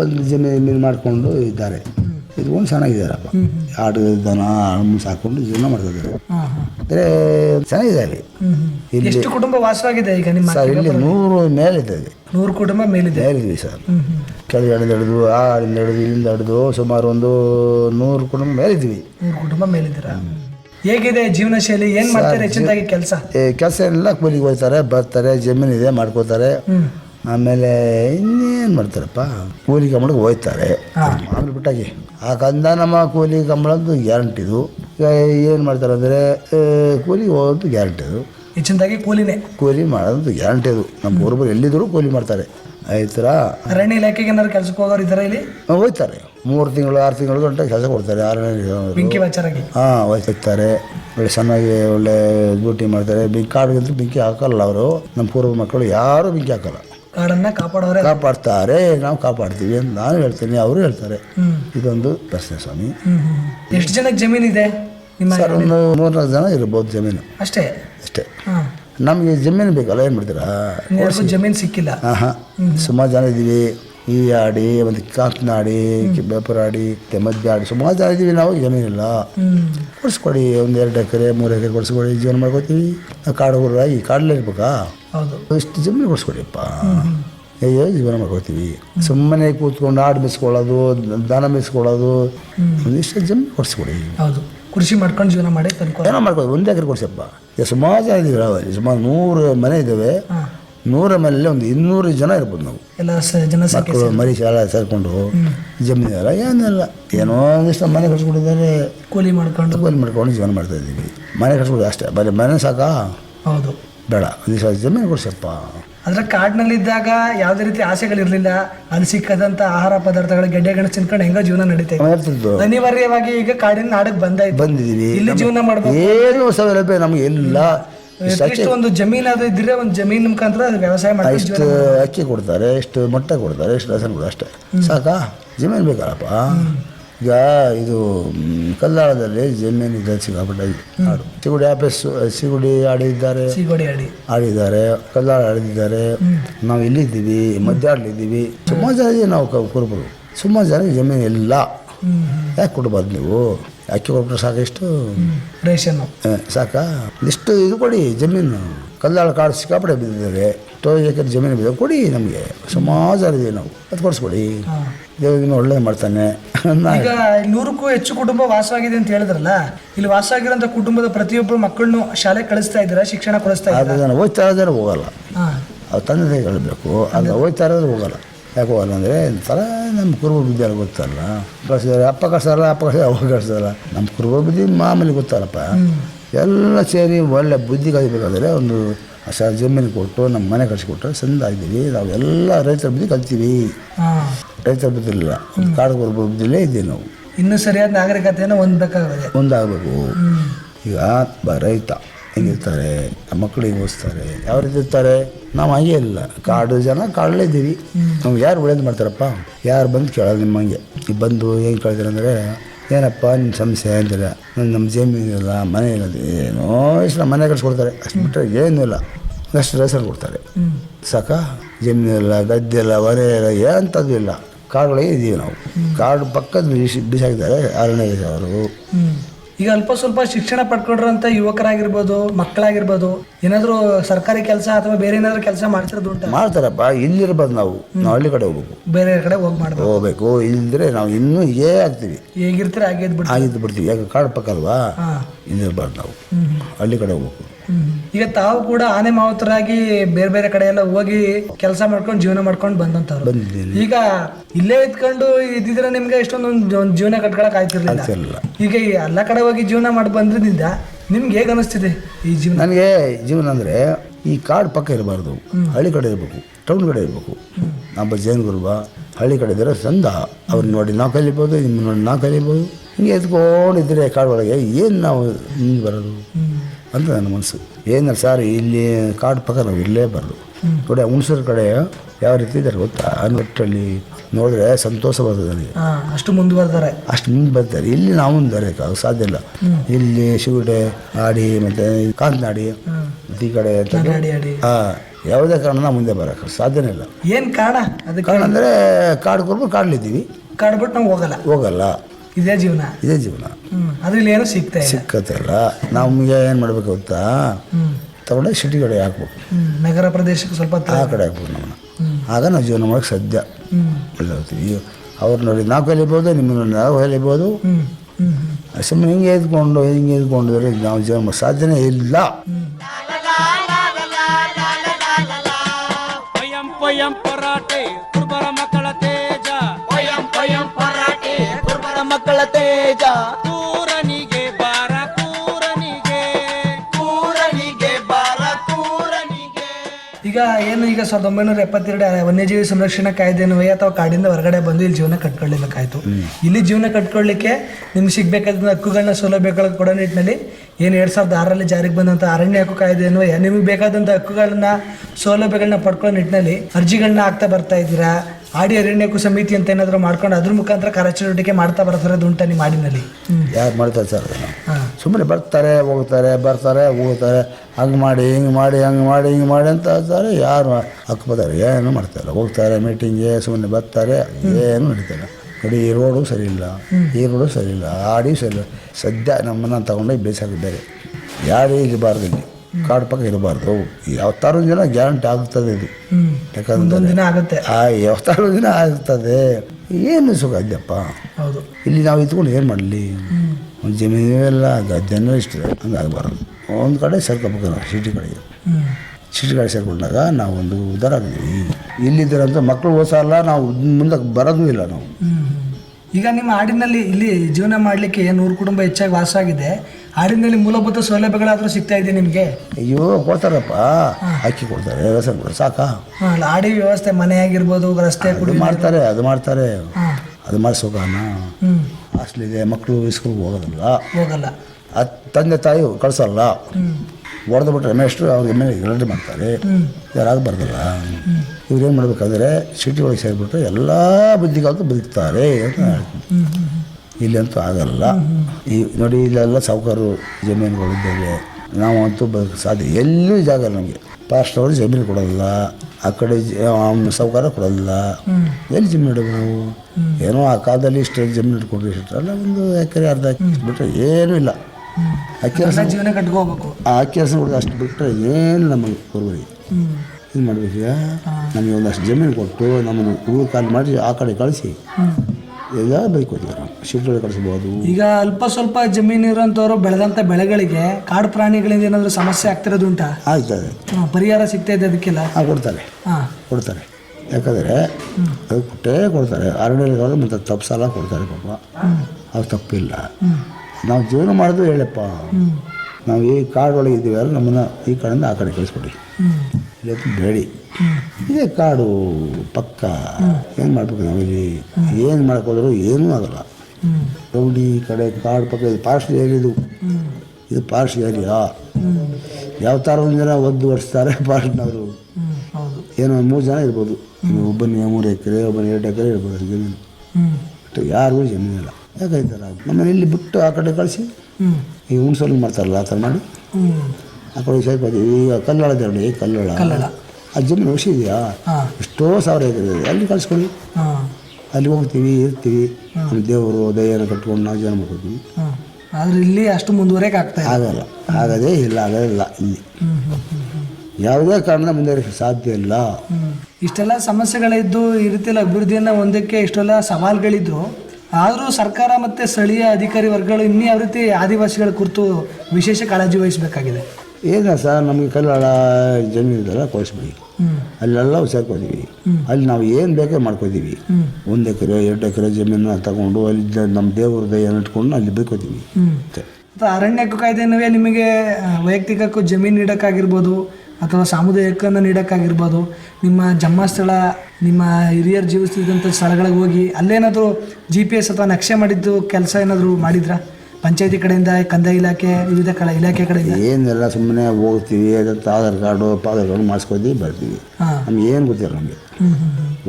ಬಂದು ಜಮೀನು ಮಾಡಿಕೊಂಡು ಇದ್ದಾರೆ. ಇದ್ಕೊಂಡು ಚೆನ್ನಾಗಿದ್ದಾರಪ್ಪ ಆಟದ ದನ ಹಣ್ಣು ಸಾಕೊಂಡು ಜೀವನ ಮಾಡ್ತಿದ್ದಾರೆ. ಅಂದರೆ ಹ್ಮ್. ಇಲ್ಲಿ ಎಷ್ಟು ಕುಟುಂಬ ವಾಸವಾಗಿದೆ ಈಗ ನಿಮ್ಮ ಸರ್ ಇಲ್ಲಿ ನೂರು ಮೇಲಿದ್ದಾವೆ. ನೂರು ಕುಟುಂಬ ಮೇಲಿದೆ. ಮೇಲಿದ್ವಿ ಸರ್. ಕೆಳಗಡೆ ಹಿಡಿದು ಆ ಆಡಿಂದ ಹಿಡಿದು ಇಲ್ಲಿಂದ ಹಿಡಿದು ಸುಮಾರು ಒಂದು ನೂರು ಕುಟುಂಬ ಮೇಲಿದ್ವಿ ನೂರು ಕುಟುಂಬ ಮೇಲಿದ್ದೀರಾ? ಹೇಗಿದೆ ಜೀವನ ಶೈಲಿ? ಏನ್ ಮಾಡ್ತಾರೆ ಹೆಚ್ಚಿನದಾಗಿ ಕೆಲಸ? ಕೆಲಸ ಎಲ್ಲ ಕೂಲಿಗೆ ಹೋಗ್ತಾರೆ ಬರ್ತಾರೆ ಜಮೀನಿದೆ ಮಾಡ್ಕೋತಾರೆ. ಆಮೇಲೆ ಇನ್ನೇನು ಮಾಡ್ತಾರಪ್ಪ? ಕೂಲಿ ಕಂಬಳಕ್ಕೆ ಹೋಗ್ತಾರೆ ಆಮೇಲೆ ಬಿಟ್ಟಾಗಿ. ಆ ಕಂದ ನಮ್ಮ ಕೂಲಿ ಕಂಬಳದ್ದು ಗ್ಯಾರಂಟಿದು. ಈಗ ಏನು ಮಾಡ್ತಾರೆ ಅಂದರೆ ಕೂಲಿಗೆ ಹೋಗೋದು ಗ್ಯಾರಂಟಿದು ಹೆಚ್ಚಿನದಾಗಿ ಕೂಲಿನೇ. ಕೂಲಿ ಮಾಡೋದು ಗ್ಯಾರಂಟಿ ಅದು. ನಮ್ಮ ಊರು ಎಲ್ಲಿದ್ದರೂ ಕೂಲಿ ಮಾಡ್ತಾರೆ. ಆಯ್ತರ ಅರಣ್ಯ ಇಲಾಖೆಗೆ ಏನಾದ್ರು ಕೆಲಸಕ್ಕೆ ಹೋಗೋರು ಇದ್ದಾರೆ ಇಲ್ಲಿ? ಹೋಗ್ತಾರೆ ಮೂರು ತಿಂಗಳು ಆರು ತಿಂಗಳು ಗಂಟೆ ಕೆಲಸ ಕೊಡ್ತಾರೆ ಅರಣ್ಯ ಬೆಂಕಿ ವಾಚರಾಗಿ. ಹಾಂ ಹೋಗ್ತಾರೆ ಒಳ್ಳೆ ಚೆನ್ನಾಗಿ ಒಳ್ಳೆ ಡ್ಯೂಟಿ ಮಾಡ್ತಾರೆ. ಬೆಂಕಿ ಕಾಡಿಗಂತೂ ಬೆಂಕಿ ಹಾಕಲ್ಲ ಅವರು. ನಮ್ಮ ಪೂರ್ವ ಮಕ್ಕಳು ಯಾರೂ ಬೆಂಕಿ ಹಾಕಲ್ಲ. ಕಾಡನ್ನ ಕಾಪಾಡೋರೆ? ಕಾಪಾಡ್ತಾರೆ ನಾವು ಕಾಪಾಡ್ತೀವಿ ಅಂತ ನಾನು ಹೇಳ್ತೀನಿ ಅವರು ಹೇಳ್ತಾರೆ. ಇದೊಂದು ಪ್ರಶ್ನೆ ಸ್ವಾಮಿ. ಎಷ್ಟು ಜನಕ್ಕೆ ಜಮೀನಿದೆ ನಿಮ್ಮ ಸರ್ ಒಂದು ಮೂರ್ನಾಲ್ಕು ಜನ ಇರ್ಬೋದು ಜಮೀನು. ಅಷ್ಟೇ? ಅಷ್ಟೇ. ನಮಗೆ ಜಮೀನು ಬೇಕಲ್ಲ ಏನು ಮಾಡ್ತೀರಾ? ಜಮೀನು ಜಮೀನ್ ಸಿಕ್ಕಿಲ್ಲ. ಹಾಂ ಹಾಂ ಸುಮಾರು ಜನ ಇದ್ದೀವಿ ಈ ಆಡಿ ಒಂದು ಕಾಪಿನ ಆಡಿ ಬೇಪರ್ ಆಡಿ ಮಧ್ಯ ಆಡಿ ಸುಮಾರು ಜನ ಇದ್ದೀವಿ ನಾವು ಜಮೀನಿಲ್ಲ. ಕೊಡಿಸ್ಕೊಡಿ ಒಂದು ಎರಡು ಎಕರೆ ಮೂರು ಎಕರೆ ಕೊಡಿಸ್ಕೊಡಿ ಜೀವನ ಮಾಡ್ಕೋತೀವಿ. ನಾವು ಕಾಡು ಕಾಡಲೇ ಕಾಡಲ್ಲೇ ಇರ್ಬೇಕಾ? ಹೌದು. ಇಷ್ಟು ಜಮೀನು ಕೊಡಿಸ್ಕೊಡಿಯಪ್ಪ ಅಯ್ಯೋ ಜೀವನ ಮಾಡ್ಕೋತೀವಿ. ಸುಮ್ಮನೆ ಕೂತ್ಕೊಂಡು ಆಡು ಮೆಸ್ಕೊಳ್ಳೋದು ದಾನ ಮೆಸ್ಕೊಳ್ಳೋದು ಒಂದಿಷ್ಟು ಜಮೀನು ಕೊಡಿಸ್ಕೊಡಿ. ಹೌದು. ಕೃಷಿ ಮಾಡ್ಕೊಂಡು ಜೀವನ ಮಾಡಿ ಏನೋ ಮಾಡ್ಕೊಳ್ಳಿ ಒಂದು ಎಕರೆ ಕೊಡಿಸಪ್ಪ ಈಗ ಸುಮಾರು ಜನ ಇದ್ದೀವಿ ಸುಮಾರು ನೂರು ಮನೆ ಇದ್ದಾವೆ ನೂರ ಮನೆಯಲ್ಲಿ ಒಂದು ಇನ್ನೂರು ಜನ ಇರ್ಬೋದು ನಾವು. ಎಲ್ಲ ಜನ ಜನಸಂಖ್ಯೆ ಮಕ್ಕಳು ಮರಿ ಶಾಲೆ ಸೇರಿಕೊಂಡು ಜಮೀನೆಲ್ಲ ಏನಿಲ್ಲ. ಏನೋ ಒಂದಿಷ್ಟು ಮನೆ ಕಟ್ಸ್ಕೊಂಡಿದ್ದಾರೆ ಕೂಲಿ ಮಾಡ್ಕೊಂಡು. ಕೂಲಿ ಮಾಡ್ಕೊಂಡು ಜೀವನ ಮಾಡ್ತಾ ಇದ್ದೀವಿ. ಮನೆ ಕಟ್ಸ್ಕೊಡೋದು ಅಷ್ಟೇ. ಬರೀ ಮನೆ ಸಾಕಾ? ಹೌದು. ಬೇಡ. ಒಂದಿಷ್ಟು ಜಮೀನು ಕೊಡಿಸಪ್ಪ. ಅಂದರೆ ಕಾಡಿನಲ್ಲಿದ್ದಾಗ ಯಾವುದೇ ರೀತಿ ಆಸೆಗಳಿರಲಿಲ್ಲ. ಅಲ್ಲಿ ಸಿಕ್ಕದಂಥ ಆಹಾರ ಪದಾರ್ಥಗಳು ಗೆಡ್ಡೆ ಗಣ ತಿನ್ಕೊಂಡು ಹೆಂಗೋ ಜೀವನ ನಡೀತಾ ಇತ್ತು. ಅನಿವಾರ್ಯವಾಗಿ ಈಗ ಕಾಡಿನ ನಾಡಕ್ಕೆ ಬಂದಾಯ್ತು. ಬಂದಿದ್ದೀವಿ. ಇಲ್ಲಿ ಜೀವನ ಮಾಡಬೇಕು. ಏನು ಸೌಲಭ್ಯ ನಮಗೆ ಇಲ್ಲ. ಒಂದು ಜಮೀನಾದ್ರೂ ಇದ್ರೆ ಒಂದು ಜಮೀನ್ ಮುಖಾಂತರ ವ್ಯವಸಾಯ ಮಾಡಿ ಇಷ್ಟು ಅಕ್ಕಿ ಕೊಡ್ತಾರೆ ಎಷ್ಟು ಮೊಟ್ಟೆ ಕೊಡ್ತಾರೆ ಎಷ್ಟು ರಸನ್ ಕೊಡ್ತಾರೆ ಅಷ್ಟೇ. ಸಾಕಾ? ಜಮೀನು ಬೇಕಲ್ಲಪ್ಪ? ಈಗ ಇದು ಕಲ್ಲಾಳದಲ್ಲಿ ಜಮೀನು ಇದೆ. ಸಿಗಾಪಟ್ಟೆ ಆಡು ಸಿಗುಡಿ ಆಫೀಸ್ ಸಿಗುಡಿ ಆಡಿದ್ದಾರೆ. ಸಿಗೋಡಿ ಅಡಿ ಆಡಿದ್ದಾರೆ ಕಲ್ಲಾಳ ಆಡಿದ್ದಾರೆ. ನಾವು ಇಲ್ಲಿದ್ದೀವಿ ಮಧ್ಯಾಹ್ನಲ್ಲಿದ್ದೀವಿ ಸುಮಾರು ಜನ ನಾವು ಕುರುಬರು ಸುಮಾರು ಜನ ಜಮೀನು ಇಲ್ಲ. ಯಾಕೆ ಕೊಡ್ಬಾರ್ದು ನೀವು? ಅಕ್ಕಿ ಒಬ್ಬರು ಸಾಕಿಷ್ಟು? ರೇಷನ್ ಸಾಕಾ? ಇಷ್ಟು ಇದು ಕೊಡಿ ಜಮೀನು. ಕಲ್ಲಾಳ ಕಾಡು ಸಿಕ್ಕಾಪಡೆ ಬಿದ್ದಿದ್ದಾರೆ ಎಷ್ಟೋ ಎಕರೆ ಜಮೀನು ಬಿದ್ದ ಕೊಡಿ ನಮಗೆ. ಸುಮಾರು ಇದೆ ಇದೀವಿ ನಾವು. ಅದು ಕೊಡಿಸ್ಕೊಡಿ. ದೇವ್ರಿಗೆ ಒಳ್ಳೇದು ಮಾಡ್ತಾನೆ. ಈಗ ನೂರಕ್ಕೂ ಹೆಚ್ಚು ಕುಟುಂಬ ವಾಸವಾಗಿದೆ ಅಂತ ಹೇಳಿದ್ರಲ್ಲ ಇಲ್ಲಿ ವಾಸವಾಗಿರೋಂಥ ಕುಟುಂಬದ ಪ್ರತಿಯೊಬ್ಬರು ಮಕ್ಕಳನ್ನು ಶಾಲೆ ಕಳಿಸ್ತಾ ಇದ್ದೀರಾ ಶಿಕ್ಷಣ ಕೊಡಿಸ್ತಾ ಇದ್ದೀರಾ? ಹೋಗ್ತಾ ಇದ್ದಾರೆ ಹೋಗಲ್ಲ. ಅದು ಅವ್ರು ತಂದೆ ಹೇಳಬೇಕು ಅದು ಹೋಗ್ತಾ ಇರೋದು ಹೋಗಲ್ಲ. ಯಾಕೆ ಅಲ್ಲಂದರೆ ಅಂದರೆ ಥರ ನಮ್ಮ ಕುರುಬ ಬುದ್ಧಿ ಗೊತ್ತಲ್ಲ. ಕಳಿಸಿದಾರೆ ಅಪ್ಪ ಕಳ್ಸಲ್ಲ ಅಪ್ಪ ಕಳ್ಸ ಅವ್ರು ಕಳ್ಸಲ್ಲ ನಮ್ಮ ಕುರುಬ ಬುದ್ಧಿ ಮಾಮೂಲಿ ಗೊತ್ತಲ್ಲಪ್ಪ. ಎಲ್ಲ ಸೇರಿ ಒಳ್ಳೆ ಬುದ್ಧಿ ಕಲಿಬೇಕಾದ್ರೆ ಒಂದು ಹೊಸ ಜಮೀನು ಕೊಟ್ಟು ನಮ್ಮ ಮನೆ ಕಳಿಸ್ಕೊಟ್ರೆ ಚಂದ ಆಗಿದ್ದೀವಿ ನಾವು ಎಲ್ಲ ರೈತರ ಬುದ್ಧಿ ಕಲ್ತೀವಿ. ರೈತರ ಬುದ್ಧಿಲ್ಲ ಕಾಡು ಕುರುಬ ಬುದ್ಧಿಲೇ ಇದ್ದೀವಿ ನಾವು. ಇನ್ನೂ ಸರಿಯಾದ ನಾಗರಿಕತೆಯನ್ನು ಹೊಂದಬೇಕಾಗಿದೆ ಒಂದಾಗಬೇಕು. ಈಗ ಬ ರೈತ. ಹೆಂಗಿರ್ತಾರೆ ಮಕ್ಕಳು ಓದಿಸ್ತಾರೆ ಯಾವ ರೀತಿ ನಾವು ಹಾಗೆ ಇಲ್ಲ. ಕಾಡು ಜನ ಕಾಡಲ್ಲೇ ಇದ್ದೀವಿ. ನಮ್ಗೆ ಯಾರು ಒಳ್ಳೇದು ಮಾಡ್ತಾರಪ್ಪ? ಯಾರು ಬಂದು ಕೇಳೋದು ನಿಮ್ಮ ಹಂಗೆ ಈಗ ಬಂದು ಹೆಂಗೆ ಕೇಳ್ತಾರೆ ಅಂದರೆ, ಏನಪ್ಪ ನಿಮ್ಮ ಸಮಸ್ಯೆ ನನ್ನ ನಮ್ಮ ಜಮೀನು ಇಲ್ಲ ಮನೆ ಇಲ್ಲ ಏನೋ ಇಷ್ಟು ಮನೆ ಕಟ್ಸ್ಕೊಡ್ತಾರೆ. ಅಷ್ಟು ಬಿಟ್ಟರೆ ಏನೂ ಇಲ್ಲ. ಅಷ್ಟು ರೇಷನ್ ಕೊಡ್ತಾರೆ. ಸಾಕ? ಜಮೀನು ಇಲ್ಲ, ಗದ್ದೆ ಇಲ್ಲ, ಮನೆ ಇಲ್ಲ ಏನಂಥದ್ದು ಇಲ್ಲ. ಕಾಡುಗಳಿಗೆ ಇದ್ದೀವಿ ನಾವು. ಕಾಡು ಪಕ್ಕದ ಬಿಸಿ, ಬಿಸಾಕಿದ್ದಾರೆ. ಅರಣ್ಯ ಅವರು ಈಗ ಅಲ್ಪ ಸ್ವಲ್ಪ ಶಿಕ್ಷಣ ಪಡ್ಕೊಂಡ್ರಂಥ ಯುವಕರಾಗಿರ್ಬೋದು ಮಕ್ಕಳಾಗಿರ್ಬೋದು ಏನಾದರೂ ಸರ್ಕಾರಿ ಕೆಲಸ ಅಥವಾ ಬೇರೆ ಏನಾದರೂ ಕೆಲಸ ಮಾಡ್ತಿರೋದು ಉಂಟಾ? ಮಾಡ್ತಾರಪ್ಪ ಇಲ್ಲಿರ್ಬೋದು ನಾವು ನಾವು ಹಳ್ಳಿ ಕಡೆ ಹೋಗ್ಬೇಕು. ಬೇರೆ ಕಡೆ ಹೋಗಿ ಮಾಡ್ಬೇಕು ಹೋಗ್ಬೇಕು ಇಲ್ಲಿದ್ರೆ ನಾವು ಇನ್ನೂ ಹೀಗೇ ಆಗ್ತೀವಿ. ಹೇಗಿರ್ತೀರ ಹಾಗೆ ಆಗಿದ್ಬಿಡ್ತೀವಿ ಆಗಿದ್ದು ಬಿಡ್ತೀವಿ ಯಾಕೆ ಕಾಡು ಪಕ್ಕ ಅಲ್ವಾ? ಹಾಂ. ಇಲ್ಲಿರ್ಬಾರ್ದು ನಾವು. ಹಳ್ಳಿ ಕಡೆ ಹೋಗ್ಬೇಕು. ಈಗ ತಾವು ಕೂಡ ಆನೆ ಮಾವುತರಾಗಿ ಬೇರೆ ಬೇರೆ ಕಡೆ ಎಲ್ಲ ಹೋಗಿ ಕೆಲಸ ಮಾಡ್ಕೊಂಡು ಜೀವನ ಮಾಡ್ಕೊಂಡು ಬಂದಂತವ್ರು. ಈಗ ಇಲ್ಲೇ ಇದ್ಕೊಂಡು ಇದ್ದಿದ್ರೆ ನಿಮ್ಗೆ ಇಷ್ಟೊಂದು ಒಂದು ಜೀವನ ಕಟ್ಕೊಳಕ್ ಆಯ್ತಿರ್ಲಿಲ್ಲ. ಈಗ ಎಲ್ಲ ಕಡೆ ಹೋಗಿ ಜೀವನ ಮಾಡಿ ಬಂದ್ರಿಂದ ನಿಮ್ಗೆ ಹೇಗೆ ಅನಿಸ್ತಿದೆ ಈ ಜೀವನ? ನನಗೆ ಜೀವನ ಅಂದರೆ ಈ ಕಾಡು ಪಕ್ಕ ಇರಬಾರ್ದು. ಹಳ್ಳಿ ಕಡೆ ಇರಬೇಕು ಟೌನ್ ಕಡೆ ಇರಬೇಕು. ನಮ್ಮ ಜೈನ್ ಗುರುಬ ಹಳ್ಳಿ ಕಡೆ ಇದ್ದರೆ ಚಂದ ಅವ್ರನ್ನ ನೋಡಿ ನಾವು ಕಲಿಬೋದು ನಿಮ್ಮ ನೋಡಿ ನಾವು ಕಲಿಬೋದು. ಹಿಂಗೆ ಎತ್ಕೊಂಡಿದ್ರೆ ಕಾಡು ಒಳಗೆ ಏನು ನಾವು ಹಿಂಗೆ ಬರೋದು? ಅಂತ ನನ್ನ ಮನಸ್ಸು. ಏನಾರ ಸರ್ ಇಲ್ಲಿ ಕಾಡು ಪಕ್ಕ ನಾವು ಇರಲೇಬಾರ್ದು ನೋಡಿ ಹುಣಸೂರು ಕಡೆ ಯಾವ ರೀತಿ ಇದ್ದಾರೆ ಗೊತ್ತಾ? ಅನ್ವಟ್ಟಲ್ಲಿ ನೋಡಿದ್ರೆ ಸಂತೋಷ ಬರ್ತದೆ ನನಗೆ ಅಷ್ಟು ಮುಂದೆ ಬರ್ತಾರೆ. ಅಷ್ಟು ಮುಂದೆ ಬರ್ತಾರೆ. ಇಲ್ಲಿ ನಾವು ಬರೋಕ್ಕಾಗ ಸಾಧ್ಯ ಇಲ್ಲ. ಇಲ್ಲಿ ಶಿವಡೆ ಆಡಿ ಮತ್ತು ಕಾಂತನಾಡಿ ಈ ಕಡೆ ಹಾಂ ಯಾವುದೇ ಕಾರಣ ನಾವು ಮುಂದೆ ಬರೋಕ್ಕೆ ಸಾಧ್ಯನೇ ಇಲ್ಲ. ಏನು ಕಾರಣ? ಅದಕ್ಕೆ ಕಾರಣ ಅಂದರೆ ಕಾಡು ಕೊರ್ಬು ಕಾಡ್ಲಿದ್ದೀವಿ ಕಾಡ್ಬಿಟ್ಟು ನಾವು ಹೋಗಲ್ಲ. ಹೋಗಲ್ಲ. ಇದೇ ಜೀವನ. ಇದೇ ಜೀವನ. ಅದ್ರಲ್ಲಿ ಏನೂ ಸಿಗ್ತಾ ಇಲ್ಲ. ಸಿಕ್ಕತ್ತಿಲ್ಲ ನಮಗೆ ಏನು ಮಾಡ್ಬೇಕು ಗೊತ್ತಾ? ತಗೊಂಡೆ ಸಿಟಿ ಕಡೆ ಹಾಕ್ಬೇಕು. ನಗರ ಪ್ರದೇಶಕ್ಕೆ ಸ್ವಲ್ಪ ಆ ಕಡೆ ಹಾಕ್ಬೇಕು ನಮ್ಮನ್ನ ಆಗ ನಾವು ಜೀವನ ಮಾಡೋಕ್ಕೆ ಸದ್ಯ ಅವ್ರ ಅವ್ರು ನೋಡಿ ನಾವು ಕಲಿಬೋದು ನಿಮ್ಮ ನೋಡಿ ನಾವು ಕಲಿಬೋದು. ಸುಮ್ಮನೆ ಹಿಂಗೆ ಎದ್ಕೊಂಡು ಹಿಂಗೆ ಎದ್ಕೊಂಡಿದ್ರೆ ನಾವು ಜೀವನ ಸಾಧ್ಯನೇ ಇಲ್ಲ. ಈಗ ಏನು ಈಗ ಸಾವಿರದ ಒಂಬೈನೂರ ಎಪ್ಪತ್ತೆರಡು ವನ್ಯಜೀವಿ ಸಂರಕ್ಷಣಾ ಕಾಯ್ದೆನ್ವಯ ಅಥವಾ ಕಾಡಿಂದ ಹೊರಗಡೆ ಬಂದು ಇಲ್ಲಿ ಜೀವನ ಕಟ್ಕೊಳ್ಳಬೇಕಾಯ್ತು. ಇಲ್ಲಿ ಜೀವನ ಕಟ್ಕೊಳ್ಳಿಕ್ಕೆ ನಿಮ್ಗೆ ಸಿಗಬೇಕಾದ ಹಕ್ಕುಗಳನ್ನ ಸೌಲಭ್ಯಗಳ ಕೊಡೋ ನಿಟ್ಟಿನಲ್ಲಿ ಏನು ಎರಡು ಸಾವಿರದ ಆರರಲ್ಲಿ ಜಾರಿಗೆ ಬಂದಂಥ ಅರಣ್ಯ ಹಕ್ಕು ಕಾಯ್ದೆ ಅನ್ವಯ ನಿಮಗೆ ಬೇಕಾದಂಥ ಹಕ್ಕುಗಳನ್ನ ಸೌಲಭ್ಯಗಳನ್ನ ಪಡ್ಕೊಳ್ಳೋ ನಿಟ್ಟಿನಲ್ಲಿ ಅರ್ಜಿಗಳನ್ನ ಹಾಕ್ತಾ ಬರ್ತಾ ಇದ್ದೀರಾ? ಆಡಿ ಅರಣ್ಯ ಹಕ್ಕು ಸಮಿತಿ ಅಂತ ಏನಾದರೂ ಮಾಡ್ಕೊಂಡು ಅದ್ರ ಮುಖಾಂತರ ಕಾರ್ಯಚಟುವಟಿಕೆ ಮಾಡ್ತಾ ಬರ್ತಾರೆ ಉಂಟಾ ನಿಮ್ಮ ಹಾಡಿನಲ್ಲಿ ಹ್ಮ್. ಯಾರು ಮಾಡ್ತಾರೆ ಸರ್ ಅದನ್ನು? ಸುಮ್ಮನೆ ಬರ್ತಾರೆ ಹೋಗ್ತಾರೆ ಬರ್ತಾರೆ ಹೋಗ್ತಾರೆ ಹಂಗೆ ಮಾಡಿ ಹಿಂಗೆ ಮಾಡಿ ಹಂಗೆ ಮಾಡಿ ಹಿಂಗೆ ಮಾಡಿ ಅಂತ ಹೇಳ್ತಾರೆ ಯಾರು ಹಾಕ್ಬೋದಾರೆ ಏನು ಮಾಡ್ತಾರೆ? ಹೋಗ್ತಾರೆ ಮೀಟಿಂಗ್ಗೆ ಸುಮ್ಮನೆ ಬರ್ತಾರೆ ಏನು ನಡೀತಾರೆ ನೋಡಿ ಈ ರೋಡು ಸರಿ ಇಲ್ಲ ಈ ರೋಡು ಸರಿ ಇಲ್ಲ ಆಡಿ ಸರಿ ಇಲ್ಲ. ಸದ್ಯ ನಮ್ಮನ್ನು ತಗೊಂಡೋಗಿ ಬೇಸಾಗಿದ್ದಾರೆ ಯಾರು ಇರಬಾರ್ದು ಇಲ್ಲಿ? ಕಾಡು ಪಕ್ಕ ಇರಬಾರ್ದು. ಯಾವತ್ತಾರು ದಿನ ಗ್ಯಾರಂಟಿ ಆಗುತ್ತದೆ ಇದು. ಯಾಕಂದ್ರೆ ಮುಂದೊಂದು ದಿನ ಆಗುತ್ತೆ. ಆ ಯಾವತ್ತಾರು ದಿನ ಆಗುತ್ತದೆ. ಏನು ಸುಖ ಅದ್ಯಪ್ಪ ಹೌದು. ಇಲ್ಲಿ ನಾವು ಇದ್ಕೊಂಡು ಏನು ಮಾಡಲಿ? ಒಂದು ಜಮೀನು ಗದ್ದೆನ ಇಷ್ಟ ಹಂಗೆ ಆಗಬಾರ್ದು. ಒಂದು ಕಡೆ ಸೇರ್ಕೋಬೇಕು ನಾವು ಸಿಟಿ ಕಡೆಗೆ ಸಿಟಿ ಕಡೆ ಸೇರ್ಕೊಂಡಾಗ ನಾವು ಒಂದು ಉದ್ದಾರ ಆಗಿದ್ದೀವಿ ಇಲ್ಲಿದ್ದರಂತ ಮಕ್ಕಳು ಓಸಲ್ಲ ನಾವು ಮುಂದಕ್ಕೆ ಬರೋದು ಇಲ್ಲ ನಾವು. ಈಗ ನಿಮ್ಮ ಹಾಡಿನಲ್ಲಿ ಇಲ್ಲಿ ಜೀವನ ಮಾಡಲಿಕ್ಕೆ ನೂರು ಕುಟುಂಬ ಹೆಚ್ಚಾಗಿ ವಾಸ ಆಗಿದೆ ಹಾಡಿನಲ್ಲಿ ಮೂಲಭೂತ ಸೌಲಭ್ಯಗಳಾದರೂ ಸಿಗ್ತಾ ಇದೆ ನಿಮಗೆ? ಅಯ್ಯೋ ಕೊಡ್ತಾರಪ್ಪ. ಅಕ್ಕಿ ಕೊಡ್ತಾರೆ ಕೊಡ್ತಾರೆ ಸಾಕಾ? ಹಾಡಿ ವ್ಯವಸ್ಥೆ ಮನೆ ಆಗಿರ್ಬೋದು ರಸ್ತೆ ಕುಡಿ ಮಾಡ್ತಾರೆ ಅದು ಮಾಡ್ತಾರೆ. ಅದು ಮಾಡಿಸೋಕಾನ? ಹ್ಞೂ ಹಾಸ್ಟ್ಲಿದೆ ಮಕ್ಕಳು ಸ್ಕೂಲ್ಗೆ ಹೋಗೋದಿಲ್ಲ. ಹೋಗಲ್ಲ. ತಂದೆ ತಾಯಿ ಕಳಿಸಲ್ಲ. ಹೊಡೆದು ಬಿಟ್ರೆ ರಮೇಶ್ರು ಅವ್ರಿಗೆ ಮೇಲೆ ಗಲಾಟೆ ಮಾಡ್ತಾರೆ. ಯಾರಾಗ ಬರ್ದಲ್ಲ ಇವ್ರು ಏನು ಮಾಡಬೇಕಾದ್ರೆ ಸಿಟಿ ಒಳಗೆ ಸೇರಿಬಿಟ್ರೆ ಎಲ್ಲ ಬುದ್ಧಿಗಾಲದ್ದು ಬದುಕ್ತಾರೆ ಅಂತ ಇಲ್ಲಂತೂ ಆಗಲ್ಲ. ಈ ನೋಡಿ ಇಲ್ಲೆಲ್ಲ ಸಾವುಕಾರು ಜಮೀನುಗಳಿದ್ದಾವೆ ನಾವಂತೂ ಬದುಕು ಸಾಧ್ಯ ಎಲ್ಲೂ ಜಾಗ ನಮಗೆ. ಪಾಸ್ಟ್ ಅವರು ಜಮೀನು ಕೊಡೋಲ್ಲ. ಆ ಕಡೆ ಅವನ ಸಾವುಕಾರ ಕೊಡೋಲ್ಲ. ಎಲ್ಲಿ ಜಮೀನು ಇಡೋದು ನಾವು? ಏನೋ ಆ ಕಾಲದಲ್ಲಿ ಇಷ್ಟು ಜಮೀನು ಇಟ್ಕೊಂಡ್ರಿ ಇಷ್ಟಲ್ಲ ಒಂದು ಎಕರೆ ಅರ್ಧ ಬಿಟ್ಟರೆ ಏನೂ ಇಲ್ಲ. ಅಕ್ಕಿ ಜೀವನ ಕಟ್ಕೋಬೇಕು. ಆ ಅಕ್ಕಿ ಅಷ್ಟು ಬಿಟ್ಟರೆ ಏನು ನಮಗೆ ಕೊರ್ಬರಿ ಹ್ಞೂ ಇದು ಮಾಡ್ಬೇಕೀಗ ನಮಗೆ ಒಂದಷ್ಟು ಜಮೀನು ಕೊಟ್ಟು ನಮ್ಮನ್ನು ಊರು ಕಾಲು ಮಾಡಿ ಆ ಕಡೆ ಕಳಿಸಿ. ಎಲ್ಲ ಬೇಕು ಶಿಫ್ಟ್ ಕಳಿಸ್ಬೋದು. ಈಗ ಅಲ್ಪ ಸ್ವಲ್ಪ ಜಮೀನು ಇರೋಂಥವ್ರು ಬೆಳೆದಂಥ ಬೆಳೆಗಳಿಗೆ ಕಾಡು ಪ್ರಾಣಿಗಳಿಂದ ಏನಾದರೂ ಸಮಸ್ಯೆ ಆಗ್ತಿರೋದು ಉಂಟಾ? ಆಗ್ತದೆ ಪರಿಹಾರ ಸಿಗ್ತಾ ಇದೆ ಅದಕ್ಕೆಲ್ಲ? ಹಾಂ ಕೊಡ್ತಾರೆ. ಹಾಂ. ಕೊಡ್ತಾರೆ. ಯಾಕಂದರೆ ಅದು ಕೊಟ್ಟೇ ಕೊಡ್ತಾರೆ. ಅರಣ್ಯ ಮತ್ತು ತಪ್ಪು ಸಾಲ ಕೊಡ್ತಾರೆ ಪಾಪ. ಅದು ತಪ್ಪಿಲ್ಲ. ನಾವು ಜೀವನ ಮಾಡೋದು ಹೇಳಪ್ಪ. ನಾವು ಈ ಕಾಡೊಳಗೆ ಇದ್ದೀವಿ ಅಲ್ಲ ನಮ್ಮನ್ನು ಈ ಕಡೆಯಿಂದ ಆ ಕಡೆ ಕಳಿಸ್ಕೊಡಿ. ಇವತ್ತು ಬೆಳಿ ಇದೇ ಕಾಡು ಪಕ್ಕ. ಏನು ಮಾಡ್ಬೇಕು ನಾವಿಲ್ಲಿ ಏನು ಮಾಡ್ಕೋದ್ರು ಏನೂ ಆಗಲ್ಲ. ರೌಡಿ ಕಡೆ ಕಾಡು ಪಕ್ಕ ಇದು ಫಾರೆಸ್ಟ್ ಏರಿ ಇದು. Forest area. ಯಾವ ಥರ ಒಂದು ಜನ ಒದ್ದು ವರ್ಷಿಸ್ತಾರೆ ಪಾರ್ಶ್ನವರು ಏನೋ ಒಂದು ಮೂರು ಜನ ಇರ್ಬೋದು. ಒಬ್ಬನಿಗೆ ಮೂರು ಎಕರೆ ಒಬ್ಬನ ಎರಡು ಎಕರೆ ಇರ್ಬೋದು ಜಮೀನು. ಬಟ್ ಯಾರಿಗೂ ಜಮೀನಿಲ್ಲ ಯಾಕೆ ಈ ಥರ ನಮ್ಮನ್ನ ಇಲ್ಲಿ ಬಿಟ್ಟು ಆ ಕಡೆ ಕಳಿಸಿ. ಈ ಹುಣ್ಸೋಲಿಗೆ ಮಾಡ್ತಾರಲ್ಲ ಆ ಥರ ಮಾಡಿ. ಆ ಕಡೆ ಸೇರ್ಕೋದು ಈಗ ಕಲ್ಲಳ ನೋಡಿ ಕಲ್ಲಳ ಕಲ್ಲಳ. ಆ ಜಮೀನು ಇದೆಯಾ? ಎಷ್ಟೋ ಸಾವಿರ ಎಕರೆ ಇದೆ. ಅಲ್ಲಿ ಕಳಿಸ್ಕೊಳ್ಳಿ. ಅಲ್ಲಿ ಹೋಗ್ತೀವಿ ಇರ್ತೀವಿ. ನಮ್ಮ ದೇವರು ದಯನ ಕಟ್ಕೊಂಡು ನಾವು ಜನ ಮಾಡ್ಕೊತೀವಿ ಆದರೆ ಇಲ್ಲಿ ಅಷ್ಟು ಮುಂದುವರೆಯಕ್ಕೆ ಆಗ್ತಾ ಆಗಲ್ಲ. ಆಗದೇ ಇಲ್ಲ ಆಗೋದಿಲ್ಲ ಇಲ್ಲಿ. ಯಾವುದೇ ಕಾರಣ ಮುಂದುವರಿಕೆ ಸಾಧ್ಯ ಇಲ್ಲ. ಇಷ್ಟೆಲ್ಲ ಸಮಸ್ಯೆಗಳಿದ್ದು ಈ ರೀತಿಯಲ್ಲಿ ಅಭಿವೃದ್ಧಿಯನ್ನ ಒಂದಕ್ಕೆ ಇಷ್ಟೆಲ್ಲ ಸವಾಲುಗಳಿದ್ರು. ಆದರೂ ಸರ್ಕಾರ ಮತ್ತು ಸ್ಥಳೀಯ ಅಧಿಕಾರಿ ವರ್ಗಗಳು ಇನ್ನೂ ಯಾವ ರೀತಿ ಆದಿವಾಸಿಗಳ ಕುರಿತು ವಿಶೇಷ ಕಾಳಜಿ ವಹಿಸಬೇಕಾಗಿದೆ? ಏನ ಸರ್ ನಮಗೆ ಕಲ್ಲಾಳ ಜಮೀನು ಇದೆಲ್ಲ ಕೊಡಿಸ್ಬಿಡಿ ಅಲ್ಲೆಲ್ಲ ಸೇರ್ಕೋತೀವಿ. ಅಲ್ಲಿ ನಾವು ಏನು ಬೇಕೋ ಮಾಡ್ಕೋತೀವಿ. ಒಂದು ಎಕರೆ ಎರಡು ಎಕರೆ ಜಮೀನು ತಗೊಂಡು ಅಲ್ಲಿ ನಮ್ಮ ದೇವ್ರ ಏನು ಇಟ್ಕೊಂಡು ಅಲ್ಲಿ ಬೇಕೋತೀವಿ. ಅರಣ್ಯಕ್ಕೂ ಕಾಯ್ದೆನವೇ ನಿಮಗೆ ವೈಯಕ್ತಿಕಕ್ಕೂ ಜಮೀನು ನೀಡೋಕ್ಕಾಗಿರ್ಬೋದು ಅಥವಾ ಸಾಮುದಾಯಿಕನ ನೀಡೋಕ್ಕಾಗಿರ್ಬೋದು. ನಿಮ್ಮ ಜನ್ಮಸ್ಥಳ ನಿಮ್ಮ ಹಿರಿಯರು ಜೀವಿಸ್ತಿದ್ದಂಥ ಸ್ಥಳಗಳಿಗೆ ಹೋಗಿ ಅಲ್ಲೇನಾದರೂ ಜಿ ಪಿ ಎಸ್ ಅಥವಾ ನಕ್ಷೆ ಮಾಡಿದ್ದು ಕೆಲಸ ಏನಾದರೂ ಮಾಡಿದ್ರಾ? ಪಂಚಾಯತಿ ಕಡೆಯಿಂದ ಕಂದಾಯ ಇಲಾಖೆ ವಿವಿಧ ಕಡೆ ಇಲಾಖೆ ಕಡೆಯಿಂದ ಏನೆಲ್ಲ ಸುಮ್ಮನೆ ಹೋಗ್ತೀವಿ ಅದಕ್ಕೆ ಆಧಾರ್ ಕಾರ್ಡು ಪಾಧಾರ್ ಕಾರ್ಡು ಮಾಡಿಸ್ಕೊತೀವಿ ಬರ್ತೀವಿ. ನಮ್ಗೆ ಏನು ಗೊತ್ತಿಲ್ಲ ನಮಗೆ.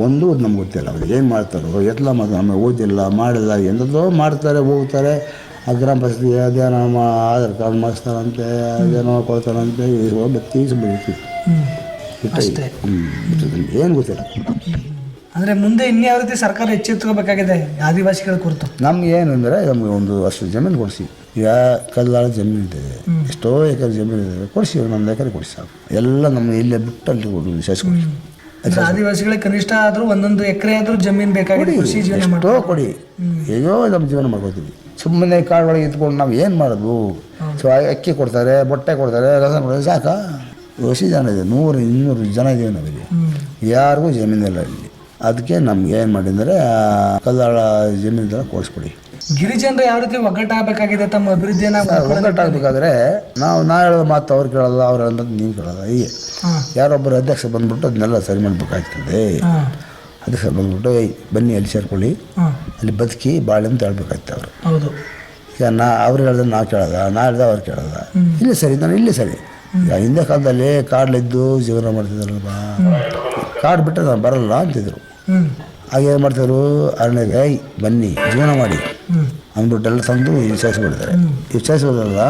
ಒಂದು ನಮ್ಗೆ ಗೊತ್ತಿಲ್ಲ ಅವ್ರು ಏನು ಮಾಡ್ತಾರೋ ಎತ್ತಲ ಮಾಡ್ತಾರೆ ನಮಗೆ ಓದಿಲ್ಲ ಮಾಡಿಲ್ಲ ಎಂಥದ್ದೋ ಮಾಡ್ತಾರೆ ಹೋಗ್ತಾರೆ. ಆ ಗ್ರಾಮ ಪಂಚಾಯತಿ ಅದೇನೋ ಮಾ ಆಧಾರ್ ಕಾರ್ಡ್ ಮಾಡಿಸ್ತಾರಂತೆ ಅದೇನೋ ಕೊಡ್ತಾರಂತೆ ಬರ್ತೀವಿ ಸುಮ್ಮನೆ ಬಿಟ್ಟು ಏನು ಗೊತ್ತಿಲ್ಲ. ಅಂದರೆ ಮುಂದೆ ಇನ್ಯಾವ ರೀತಿ ಸರ್ಕಾರ ಎಚ್ಚೆತ್ತುಕೋಬೇಕಾಗಿದೆ ಆದಿವಾಸಿಗಳ ಕುರಿತು? ನಮ್ಗೆ ಏನು ಅಂದರೆ ನಮ್ಗೆ ಒಂದು ಅಷ್ಟು ಜಮೀನು ಕೊಡಿಸಿ. ಈಗ ಕಲ್ಲಾಳ ಜಮೀನು ಇದೆ. ಎಷ್ಟೋ ಎಕರೆ ಜಮೀನು ಇದೆ. ಕೊಡಿಸಿ ಒಂದು ಎಕರೆ ಕೊಡಿಸಿ ಸಾಕು. ಎಲ್ಲ ನಮ್ಗೆ ಇಲ್ಲೇ ಬಿಟ್ಟು ಅಲ್ಲಿ ಕೊಡು. ಅಂದ್ರೆ ಆದಿವಾಸಿಗಳಿಗೆ ಕನಿಷ್ಠ ಆದರೂ ಒಂದೊಂದು ಎಕರೆ ಆದರೂ ಜಮೀನು ಬೇಕಾಗಿದೆ ಕೃಷಿ ಜೀವನ ಎಷ್ಟೋ ಕೊಡಿ. ಹೇಗೋ ನಮ್ಮ ಜೀವನ ಮಾಡ್ಕೋತೀವಿ. ಸುಮ್ಮನೆ ಕಾಡೊಳಗೆ ಒಳಗೆ ಇದ್ಕೊಂಡು ನಾವು ಏನು ಮಾಡೋದು? ಸೊ ಅಕ್ಕಿ ಕೊಡ್ತಾರೆ ಬಟ್ಟೆ ಕೊಡ್ತಾರೆ ರಸ ಕೊಡ್ತಾರೆ ಸಾಕಾ? ಎಷ್ಟು ಜನ ಇದೆ. ನೂರು ಇನ್ನೂರು ಜನ ಇದ್ದೀವಿ ನಮಗೆ ಯಾರಿಗೂ ಜಮೀನಿಲ್ಲ ಇಲ್ಲಿ. ಅದಕ್ಕೆ ನಮ್ಗೆ ಏನು ಮಾಡಿದರೆ ಕಲ್ಲಾಳ ಜಮೀನೆಲ್ಲ ಕೊಡಿಸ್ಬಿಡಿ. ಗಿರಿಜನರು ಯಾವ ರೀತಿ ಒಗ್ಗಟ್ಟಾಗಬೇಕಾಗಿದೆ ತಮ್ಮ ಅಭಿವೃದ್ಧಿಯನ್ನು ಒಗ್ಗಟ್ಟಾಗಬೇಕಾದ್ರೆ ನಾವು ನಾ ಹೇಳೋದು ಮಾತು ಅವ್ರು ಕೇಳಲ್ಲ ಅವ್ರು ಅನ್ನೋದು ನೀನು ಕೇಳಲ್ಲ ಹೀಗೆ. ಯಾರೊಬ್ಬರು ಅಧ್ಯಕ್ಷ ಬಂದ್ಬಿಟ್ಟು ಅದನ್ನೆಲ್ಲ ಸರಿ ಮಾಡಬೇಕಾಗ್ತದೆ. ಅಧ್ಯಕ್ಷ ಬಂದ್ಬಿಟ್ಟು ಏಯ್ ಬನ್ನಿ ಅಲ್ಲಿ ಸೇರ್ಕೊಳ್ಳಿ. ಅಲ್ಲಿ ಬದುಕಿ ಬಾಳೆ ಅಂತ ಹೇಳ್ಬೇಕಾಗ್ತದೆ ಅವರು. ಹೌದು. ಈಗ ನಾ ಅವ್ರು ಹೇಳ್ದೆ ನಾ ಕೇಳಲ್ಲ ನಾ ಹೇಳ್ದೆ ಅವ್ರು ಕೇಳಲ್ಲ ಇಲ್ಲಿ ಸರಿ ನಾನು ಇಲ್ಲಿ ಸರಿ. ಈಗ ಹಿಂದೆ ಕಾಲದಲ್ಲಿ ಕಾಡ್ಲಿದ್ದು ಜೀವನ ಮಾಡ್ತಿದ್ರಲ್ವ? ಕಾಡು ಬಿಟ್ಟರೆ ನಾನು ಬರಲ್ಲ ಅಂತಿದ್ರು. ಆಗ ಏನು ಮಾಡ್ತಿದ್ರು? ಅರಣ್ಯಗೆ ಏಯ್ ಬನ್ನಿ ಜೀವನ ಮಾಡಿ. ಅಂದ್ಬಿಟ್ಟು ಎಲ್ಲ ತಂದು ವಿಚಾರಿಸ್ಬಿಡ್ತಾರೆ ವಿಚಾರಿಸ್ಬೋದಲ್ಲ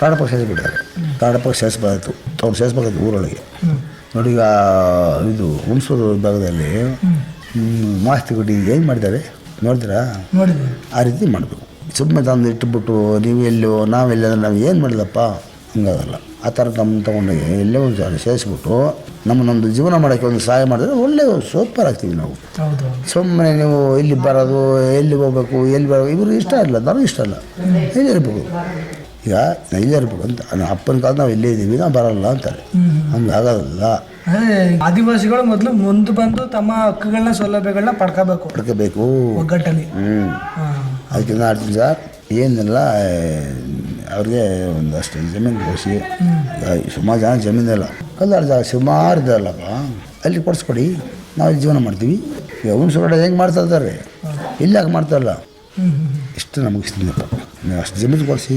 ಕಾಡು ಪಕ್ಷ ಸೇರಿಸ್ಬಿಡ್ತಾರೆ ಕಾಡು ಪಕ್ಷ ಸೇರಿಸ್ಬಾರ್ದು. ಅವ್ರು ಸೇರಿಸ್ಬೇಕಾಯ್ತು ಊರೊಳಗೆ. ನೋಡಿ ಈಗ ಇದು ಹುಣಸೂರು ಭಾಗದಲ್ಲಿ ಮಾಸ್ತಿ ಗುಡಿ ಏನು ಮಾಡಿದ್ದಾರೆ? ನೋಡಿದ್ರಾ? ಆ ರೀತಿ ಮಾಡಬೇಕು. ಸುಮ್ಮನೆ ತಂದು ಇಟ್ಟುಬಿಟ್ಟು ನೀವು ಎಲ್ಲೋ ನಾವೆಲ್ಲ ಅಂದ್ರೆ ನಾವು ಏನು ಮಾಡಿದಪ್ಪ ಹಂಗಾಗಲ್ಲ. ಆ ಥರ ನಮ್ಮ ತೊಗೊಂಡು ಎಲ್ಲೇ ಒಂದು ಸಾರಿ ಸೇರಿಸ್ಬಿಟ್ಟು ನಮ್ಮದು ಜೀವನ ಮಾಡೋಕ್ಕೆ ಒಂದು ಸಹಾಯ ಮಾಡಿದ್ರೆ ಒಳ್ಳೆ ಸೂಪರ್ ಆಗ್ತೀವಿ ನಾವು. ಸುಮ್ಮನೆ ನೀವು ಇಲ್ಲಿ ಬರೋದು ಎಲ್ಲಿ ಹೋಗ್ಬೇಕು ಎಲ್ಲಿ ಬರೋದು ಇವರು ಇಷ್ಟ ಇಲ್ಲ ನಾನು ಇಷ್ಟ ಇಲ್ಲ. ಇಲ್ಲೇ ಇರ್ಬೇಕು ಈಗ ನಾ ಇಲ್ಲೇ ಇರ್ಬೇಕು ಅಂತ ನಮ್ಮ ಅಪ್ಪನ ಕಾಲ ನಾವು ಇಲ್ಲೇ ಇದ್ದೀವಿ ನಾವು ಬರಲ್ಲ ಅಂತಾರೆ. ಹಂಗೆ ಆಗೋದಿಲ್ಲ ಆದಿವಾಸಿಗಳು ಮೊದಲು ಮುಂದೆ ಬಂದು ತಮ್ಮ ಹಕ್ಕುಗಳನ್ನ ಸೌಲಭ್ಯಗಳನ್ನ ಪಡ್ಕೋಬೇಕು. ಪಡ್ಕೋಬೇಕು. ಒಗ್ಗಟ್ಟಲ್ಲಿ. ಹ್ಞೂ ಅದಕ್ಕೆ ನಾನು ಆಡ್ತೀನಿ ಸರ್ ಏನಿಲ್ಲ ಅವ್ರಿಗೆ ಒಂದಷ್ಟು ಜಮೀನು ಕೊಡಿಸಿ ಸುಮಾರು ಜನ ಜಮೀನಲ್ಲ ಕಲ್ಲಾರ ಜಾಗ ಸುಮಾರು ಇದಲ್ಲಪ್ಪ ಅಲ್ಲಿ ಕೊಡಿಸ್ಕೊಡಿ ನಾವು ಜೀವನ ಮಾಡ್ತೀವಿ. ಅವನು ಕಡೆ ಹೆಂಗೆ ಮಾಡ್ತಾ ಇದ್ದಾರೆ? ಇಲ್ಲಿ ಯಾಕೆ ಮಾಡ್ತಾ ಇಲ್ಲ. ಹ್ಞೂ ಹ್ಞೂ ಇಷ್ಟು ನಮಗೆ ಇಷ್ಟಪ್ಪ ನೀವು ಅಷ್ಟು ಜಮೀನು ಕೊಡಿಸಿ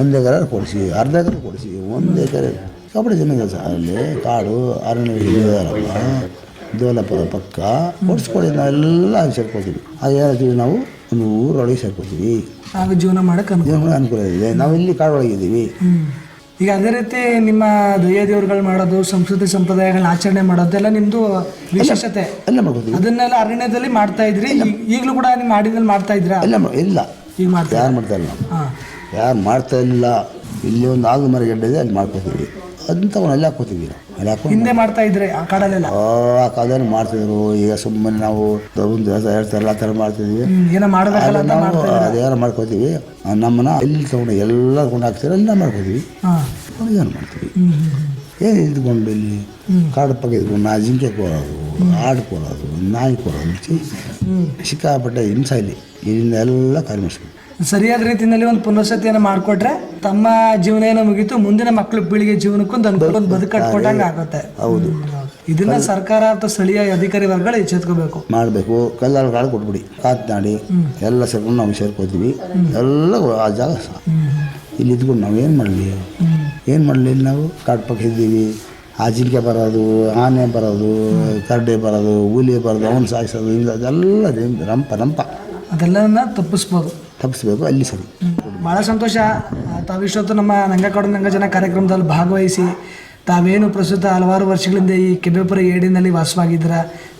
ಒಂದು ಎಕರೆ ಕೊಡಿಸಿ ಅರ್ಧ ಎಕರೆ ಕೊಡಿಸಿ ಒಂದು ಎಕರೆ. ಕಬಡ್ಡಿ ಜಮೀನು ಇದೆ ಅಲ್ಲಿ ಕಾಡು ಅರಣ್ಯ ದೇವಲಪ್ಪದ ಪಕ್ಕ. ಕೊಡಿಸ್ಕೊಡಿ ನಾವೆಲ್ಲ ಸೇರ್ಕೊಳ್ತೀವಿ. ಸೇರ್ಕೊತೀವಿ ಅದು ಹೇಳ್ತೀವಿ ನಾವು. ಒಂದು ಊರೊಳಗೆ ಸೇರ್ಕೊತೀವಿ ಆಗ ಜೀವನ ಮಾಡಕ್ಕೆ ಅನುಕೂಲ. ಅನುಕೂಲ ಇದೆ. ನಾವು ಇಲ್ಲಿ ಕಾಡೊಳಗಿದ್ದೀವಿ ಈಗ ಅದೇ ರೀತಿ ನಿಮ್ಮ ದಯ್ಯ ದೇವ್ರುಗಳು ಮಾಡೋದು ಸಂಸ್ಕೃತಿ ಸಂಪ್ರದಾಯಗಳನ್ನ ಆಚರಣೆ ಮಾಡೋದೆಲ್ಲ ನಿಮ್ದು ವಿಶೇಷತೆ. ಎಲ್ಲ ಮಾಡ್ಕೊತೀವಿ. ಅದನ್ನೆಲ್ಲ ಅರಣ್ಯದಲ್ಲಿ ಮಾಡ್ತಾ ಇದ್ರಿ. ಈಗಲೂ ಕೂಡ ನಿಮ್ಮ ಹಾಡಿನಲ್ಲಿ ಮಾಡ್ತಾ ಇದ್ರಾ ಎಲ್ಲ ಮಾ- ಇಲ್ಲ. ಈಗ ಮಾಡ್ತಾ ಯಾರು ಮಾಡ್ತಾ ಇಲ್ಲ. ನಾವು ಹಾಂ. ಯಾರು ಮಾಡ್ತಾ ಇಲ್ಲ. ಇಲ್ಲಿ ಒಂದು ಆಗು ಮರ ಇದೆ ಅಲ್ಲಿ ಮಾಡ್ಕೊತೀವಿ. ತಗೊಂಡು ಅಲ್ಲಿ ಹಾಕ್ಕೋತೀವಿ ನಾವು. ಅಲ್ಲಿ ಹಾಕೊಂಡು ಹಿಂದೆ ಮಾಡ್ತಾ ಇದ್ರೆ ಆ ಕಾಡಲ್ಲೆಲ್ಲ? ಆ ಆ ಕಾಲದಲ್ಲಿ ಮಾಡ್ತಿದ್ರು. ಈಗ ಸುಮ್ಮನೆ ನಾವು ಒಂದು ಹೇಳ್ತಾರಲ್ಲ ಆ ಥರ ಮಾಡ್ತಿದ್ವಿ. ಏನೋ ಮಾಡಬೇಕಲ್ಲ ಅಂತ ನಾವು ಮಾಡ್ತಾ ಇದ್ರ ಅದೇನೋ ಮಾಡ್ಕೋತೀವಿ. ನಮ್ಮನ್ನ ಎಲ್ಲಿ ತಗೊಂಡು ಎಲ್ಲ ತಗೊಂಡು ಹಾಕ್ತಾರೆ ಎಲ್ಲ ಮಾಡ್ಕೋತೀವಿ. ಹಾಂ. ಏನು ಮಾಡ್ತೀವಿ? ಹ್ಮ್ ಹ್ಮ್, ಹ್ಮ್. ಏನು ಇದ್ಕೊಂಡು ಇಲ್ಲಿ? ಕಾಡು ಪಕ್ಕ ಇದ್ಕೊಂಡು ನಾ ಜಿಂಕೆ ಕೊಡೋದು ಆಡು ಕೊಡೋದು ನಾಯಿ ಕೊಡೋದು ಚಿ ಸಿಕ್ಕಾಪಟ್ಟೆ ಹಿಂಸೆ ಇಲ್ಲಿ. ಇಲ್ಲಿಂದ ಎಲ್ಲ ಖಾಲಿ ಮಾಡಿಸ್ಬೇಕು ಸರಿಯಾದ ರೀತಿಯಲ್ಲಿ ಒಂದು ಪುನರ್ಸತಿಯನ್ನು ಮಾಡಿಕೊಟ್ರೆ ತಮ್ಮ ಜೀವನ ಏನು ಮುಗೀತು ಮುಂದಿನ ಮಕ್ಕಳ ಪೀಳಿಗೆ ಜೀವನಕ್ಕೊಂದು ಒಂದು ಬದುಕು ಕಟ್ಕೊಟ್ಟಂಗೆ ಆಗುತ್ತೆ. ಹೌದು. ಇದನ್ನ ಸರ್ಕಾರ ಅಥವಾ ಸ್ಥಳೀಯ ಅಧಿಕಾರಿ ವರ್ಗಗಳು ಎಚ್ಚೆತ್ಕೋಬೇಕು. ಮಾಡಬೇಕು. ಕಲ್ಲಾಳು ಕಾಳು ಕೊಟ್ಬಿಡಿ. ಕಾತ್ನಾಡಿ ಎಲ್ಲ ಸೇರ್ಕೊಂಡು ನಾವು ಸೇರ್ಕೋತೀವಿ. ಎಲ್ಲ ಆ ಜಾಗ ಇಲ್ಲಿ ಇದ್ಕೊಂಡು ನಾವು ಏನು ಮಾಡಲಿ? ಏನು ಮಾಡಲಿ ನಾವು? ಕಾಡು ಪಕ್ಕ ಇದ್ದೀವಿ. ಆ ಜಿಂಕೆ ಬರೋದು ಆನೆ ಬರೋದು ಕರಡೆ ಬರೋದು ಹುಲಿ ಬರೋದು ಅವನು ಸಾಯಿಸೋದು ಹಿಂಗೆ ಅದೆಲ್ಲ ರಂಪ ರಂಪ. ಅದೆಲ್ಲ ತಪ್ಪಿಸ್ಬೋದು. ತಪ್ಪಿಸ್ಬೇಕು, ಅಲ್ಲಿ ಸರಿ. ಭಾಳ ಸಂತೋಷ. ತಾವು ತಾವಿಷ್ಟೊತ್ತು ನಮ್ಮ ಅಂಗಕೋಡ ನಂಗ ಜನ ಕಾರ್ಯಕ್ರಮದಲ್ಲಿ ಭಾಗವಹಿಸಿ ತಾವೇನು ಪ್ರಸ್ತುತ ಹಲವಾರು ವರ್ಷಗಳಿಂದ ಈ ಕೆಬ್ಬೆಪುರ ಏಡಿನಲ್ಲಿ ವಾಸವಾಗಿದ್ದೀರ.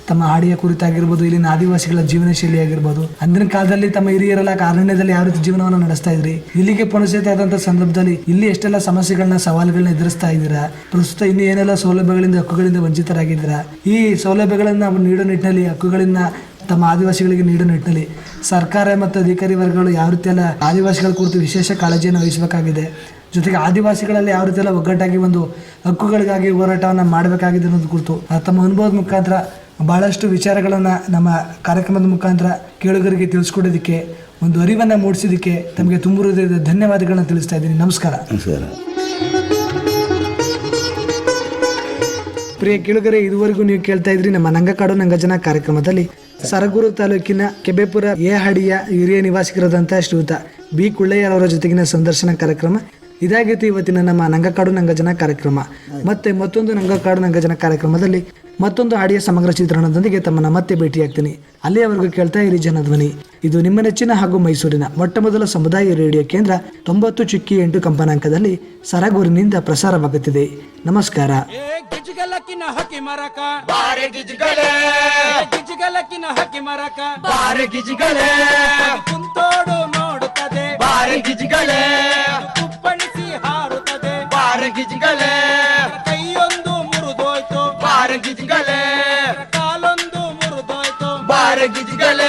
ತಮ್ಮ ಹಾಡಿಯ ಕುರಿತಾಗಿರ್ಬೋದು, ಇಲ್ಲಿನ ಆದಿವಾಸಿಗಳ ಜೀವನ ಶೈಲಿ ಆಗಿರ್ಬೋದು ಅಂದಿನ ಕಾಲದಲ್ಲಿ ತಮ್ಮ ಹಿರಿಯರೆಲ್ಲ ಅರಣ್ಯದಲ್ಲಿ ಯಾವ ರೀತಿ ಜೀವನವನ್ನು ನಡೆಸ್ತಾ ಇದ್ರಿ? ಇಲ್ಲಿಗೆ ಪುನಶ್ಚೇತ ಆದಂಥ ಸಂದರ್ಭದಲ್ಲಿ ಇಲ್ಲಿ ಎಷ್ಟೆಲ್ಲ ಸಮಸ್ಯೆಗಳನ್ನ, ಸವಾಲುಗಳನ್ನ ಎದುರಿಸ್ತಾ ಇದ್ದೀರಾ? ಪ್ರಸ್ತುತ ಇನ್ನು ಏನೆಲ್ಲ ಸೌಲಭ್ಯಗಳಿಂದ, ಹಕ್ಕುಗಳಿಂದ ವಂಚಿತರಾಗಿದ್ದೀರಾ? ಈ ಸೌಲಭ್ಯಗಳನ್ನು ನೀಡೋ ನಿಟ್ಟಿನಲ್ಲಿ ಹಕ್ಕುಗಳಿಂದ ತಮ್ಮ ಆದಿವಾಸಿಗಳಿಗೆ ನೀಡೋ ನಿಟ್ಟಿನಲ್ಲಿ ಸರ್ಕಾರ ಮತ್ತು ಅಧಿಕಾರಿ ವರ್ಗಗಳು ಯಾವ ರೀತಿಯೆಲ್ಲ ಆದಿವಾಸಿಗಳ ಕುರಿತು ವಿಶೇಷ ಕಾಳಜಿಯನ್ನು ವಹಿಸಬೇಕಾಗಿದೆ? ಜೊತೆಗೆ ಆದಿವಾಸಿಗಳಲ್ಲಿ ಯಾವ ರೀತಿಯೆಲ್ಲ ಒಗ್ಗಟ್ಟಾಗಿ ಒಂದು ಹಕ್ಕುಗಳಿಗಾಗಿ ಹೋರಾಟವನ್ನು ಮಾಡಬೇಕಾಗಿದೆ ಅನ್ನೋದು ಕುರಿತು ತಮ್ಮ ಅನುಭವದ ಮುಖಾಂತರ ಭಾಳಷ್ಟು ವಿಚಾರಗಳನ್ನು ನಮ್ಮ ಕಾರ್ಯಕ್ರಮದ ಮುಖಾಂತರ ಕೇಳುಗರಿಗೆ ತಿಳಿಸ್ಕೊಡೋದಕ್ಕೆ, ಒಂದು ಅರಿವನ್ನು ಮೂಡಿಸೋದಕ್ಕೆ ತಮಗೆ ತುಂಬ ಹೃದಯದ ಧನ್ಯವಾದಗಳನ್ನ ತಿಳಿಸ್ತಾ ಇದ್ದೀನಿ. ನಮಸ್ಕಾರ. ನಮಸ್ಕಾರ. ಪ್ರಿಯ ಕೇಳುಗರೆ, ಇದುವರೆಗೂ ನೀವು ಕೇಳ್ತಾ ಇದ್ರಿ ನಮ್ಮ ನಂಗಕಾಡು ನಂಗಜನ ಕಾರ್ಯಕ್ರಮದಲ್ಲಿ ಸರಗೂರು ತಾಲೂಕಿನ ಕೆಬೆಪುರ ಏಹಡಿಯ ಹಡಿಯ ಹಿರಿಯ ನಿವಾಸಿಗರಾದಂತಹ ಶ್ರೀಯುತ ಬಿ. ಕುಳ್ಳಯ್ಯರವರ ಜೊತೆಗಿನ ಸಂದರ್ಶನ ಕಾರ್ಯಕ್ರಮ. ಇದಾಗಿತ್ತು ಇವತ್ತಿನ ನಮ್ಮ ನಂಗಕಾಡು ನಂಗಜನ ಕಾರ್ಯಕ್ರಮ. ಮತ್ತೆ ಮತ್ತೊಂದು ನಂಗಕಾಡು ನಂಗಜನ ಕಾರ್ಯಕ್ರಮದಲ್ಲಿ ಮತ್ತೊಂದು ಆಡಿಯೋ ಸಮಗ್ರ ಚಿತ್ರಣದೊಂದಿಗೆ ತಮ್ಮನ್ನ ಮತ್ತೆ ಭೇಟಿಯಾಗ್ತೀನಿ. ಅಲ್ಲಿಯವರೆಗೂ ಕೇಳ್ತಾ ಇರಿ ಜನಧ್ವನಿ. ಇದು ನಿಮ್ಮ ನೆಚ್ಚಿನ ಹಾಗೂ ಮೈಸೂರಿನ ಮೊಟ್ಟ ಮೊದಲ ಸಮುದಾಯ ರೇಡಿಯೋ ಕೇಂದ್ರ ತೊಂಬತ್ತು ಚುಕ್ಕಿ ಎಂಟು ಕಂಪನಾಂಕದಲ್ಲಿ ಸರಗೂರಿನಿಂದ ಪ್ರಸಾರವಾಗುತ್ತಿದೆ. ನಮಸ್ಕಾರ. ಏ Get it, girl.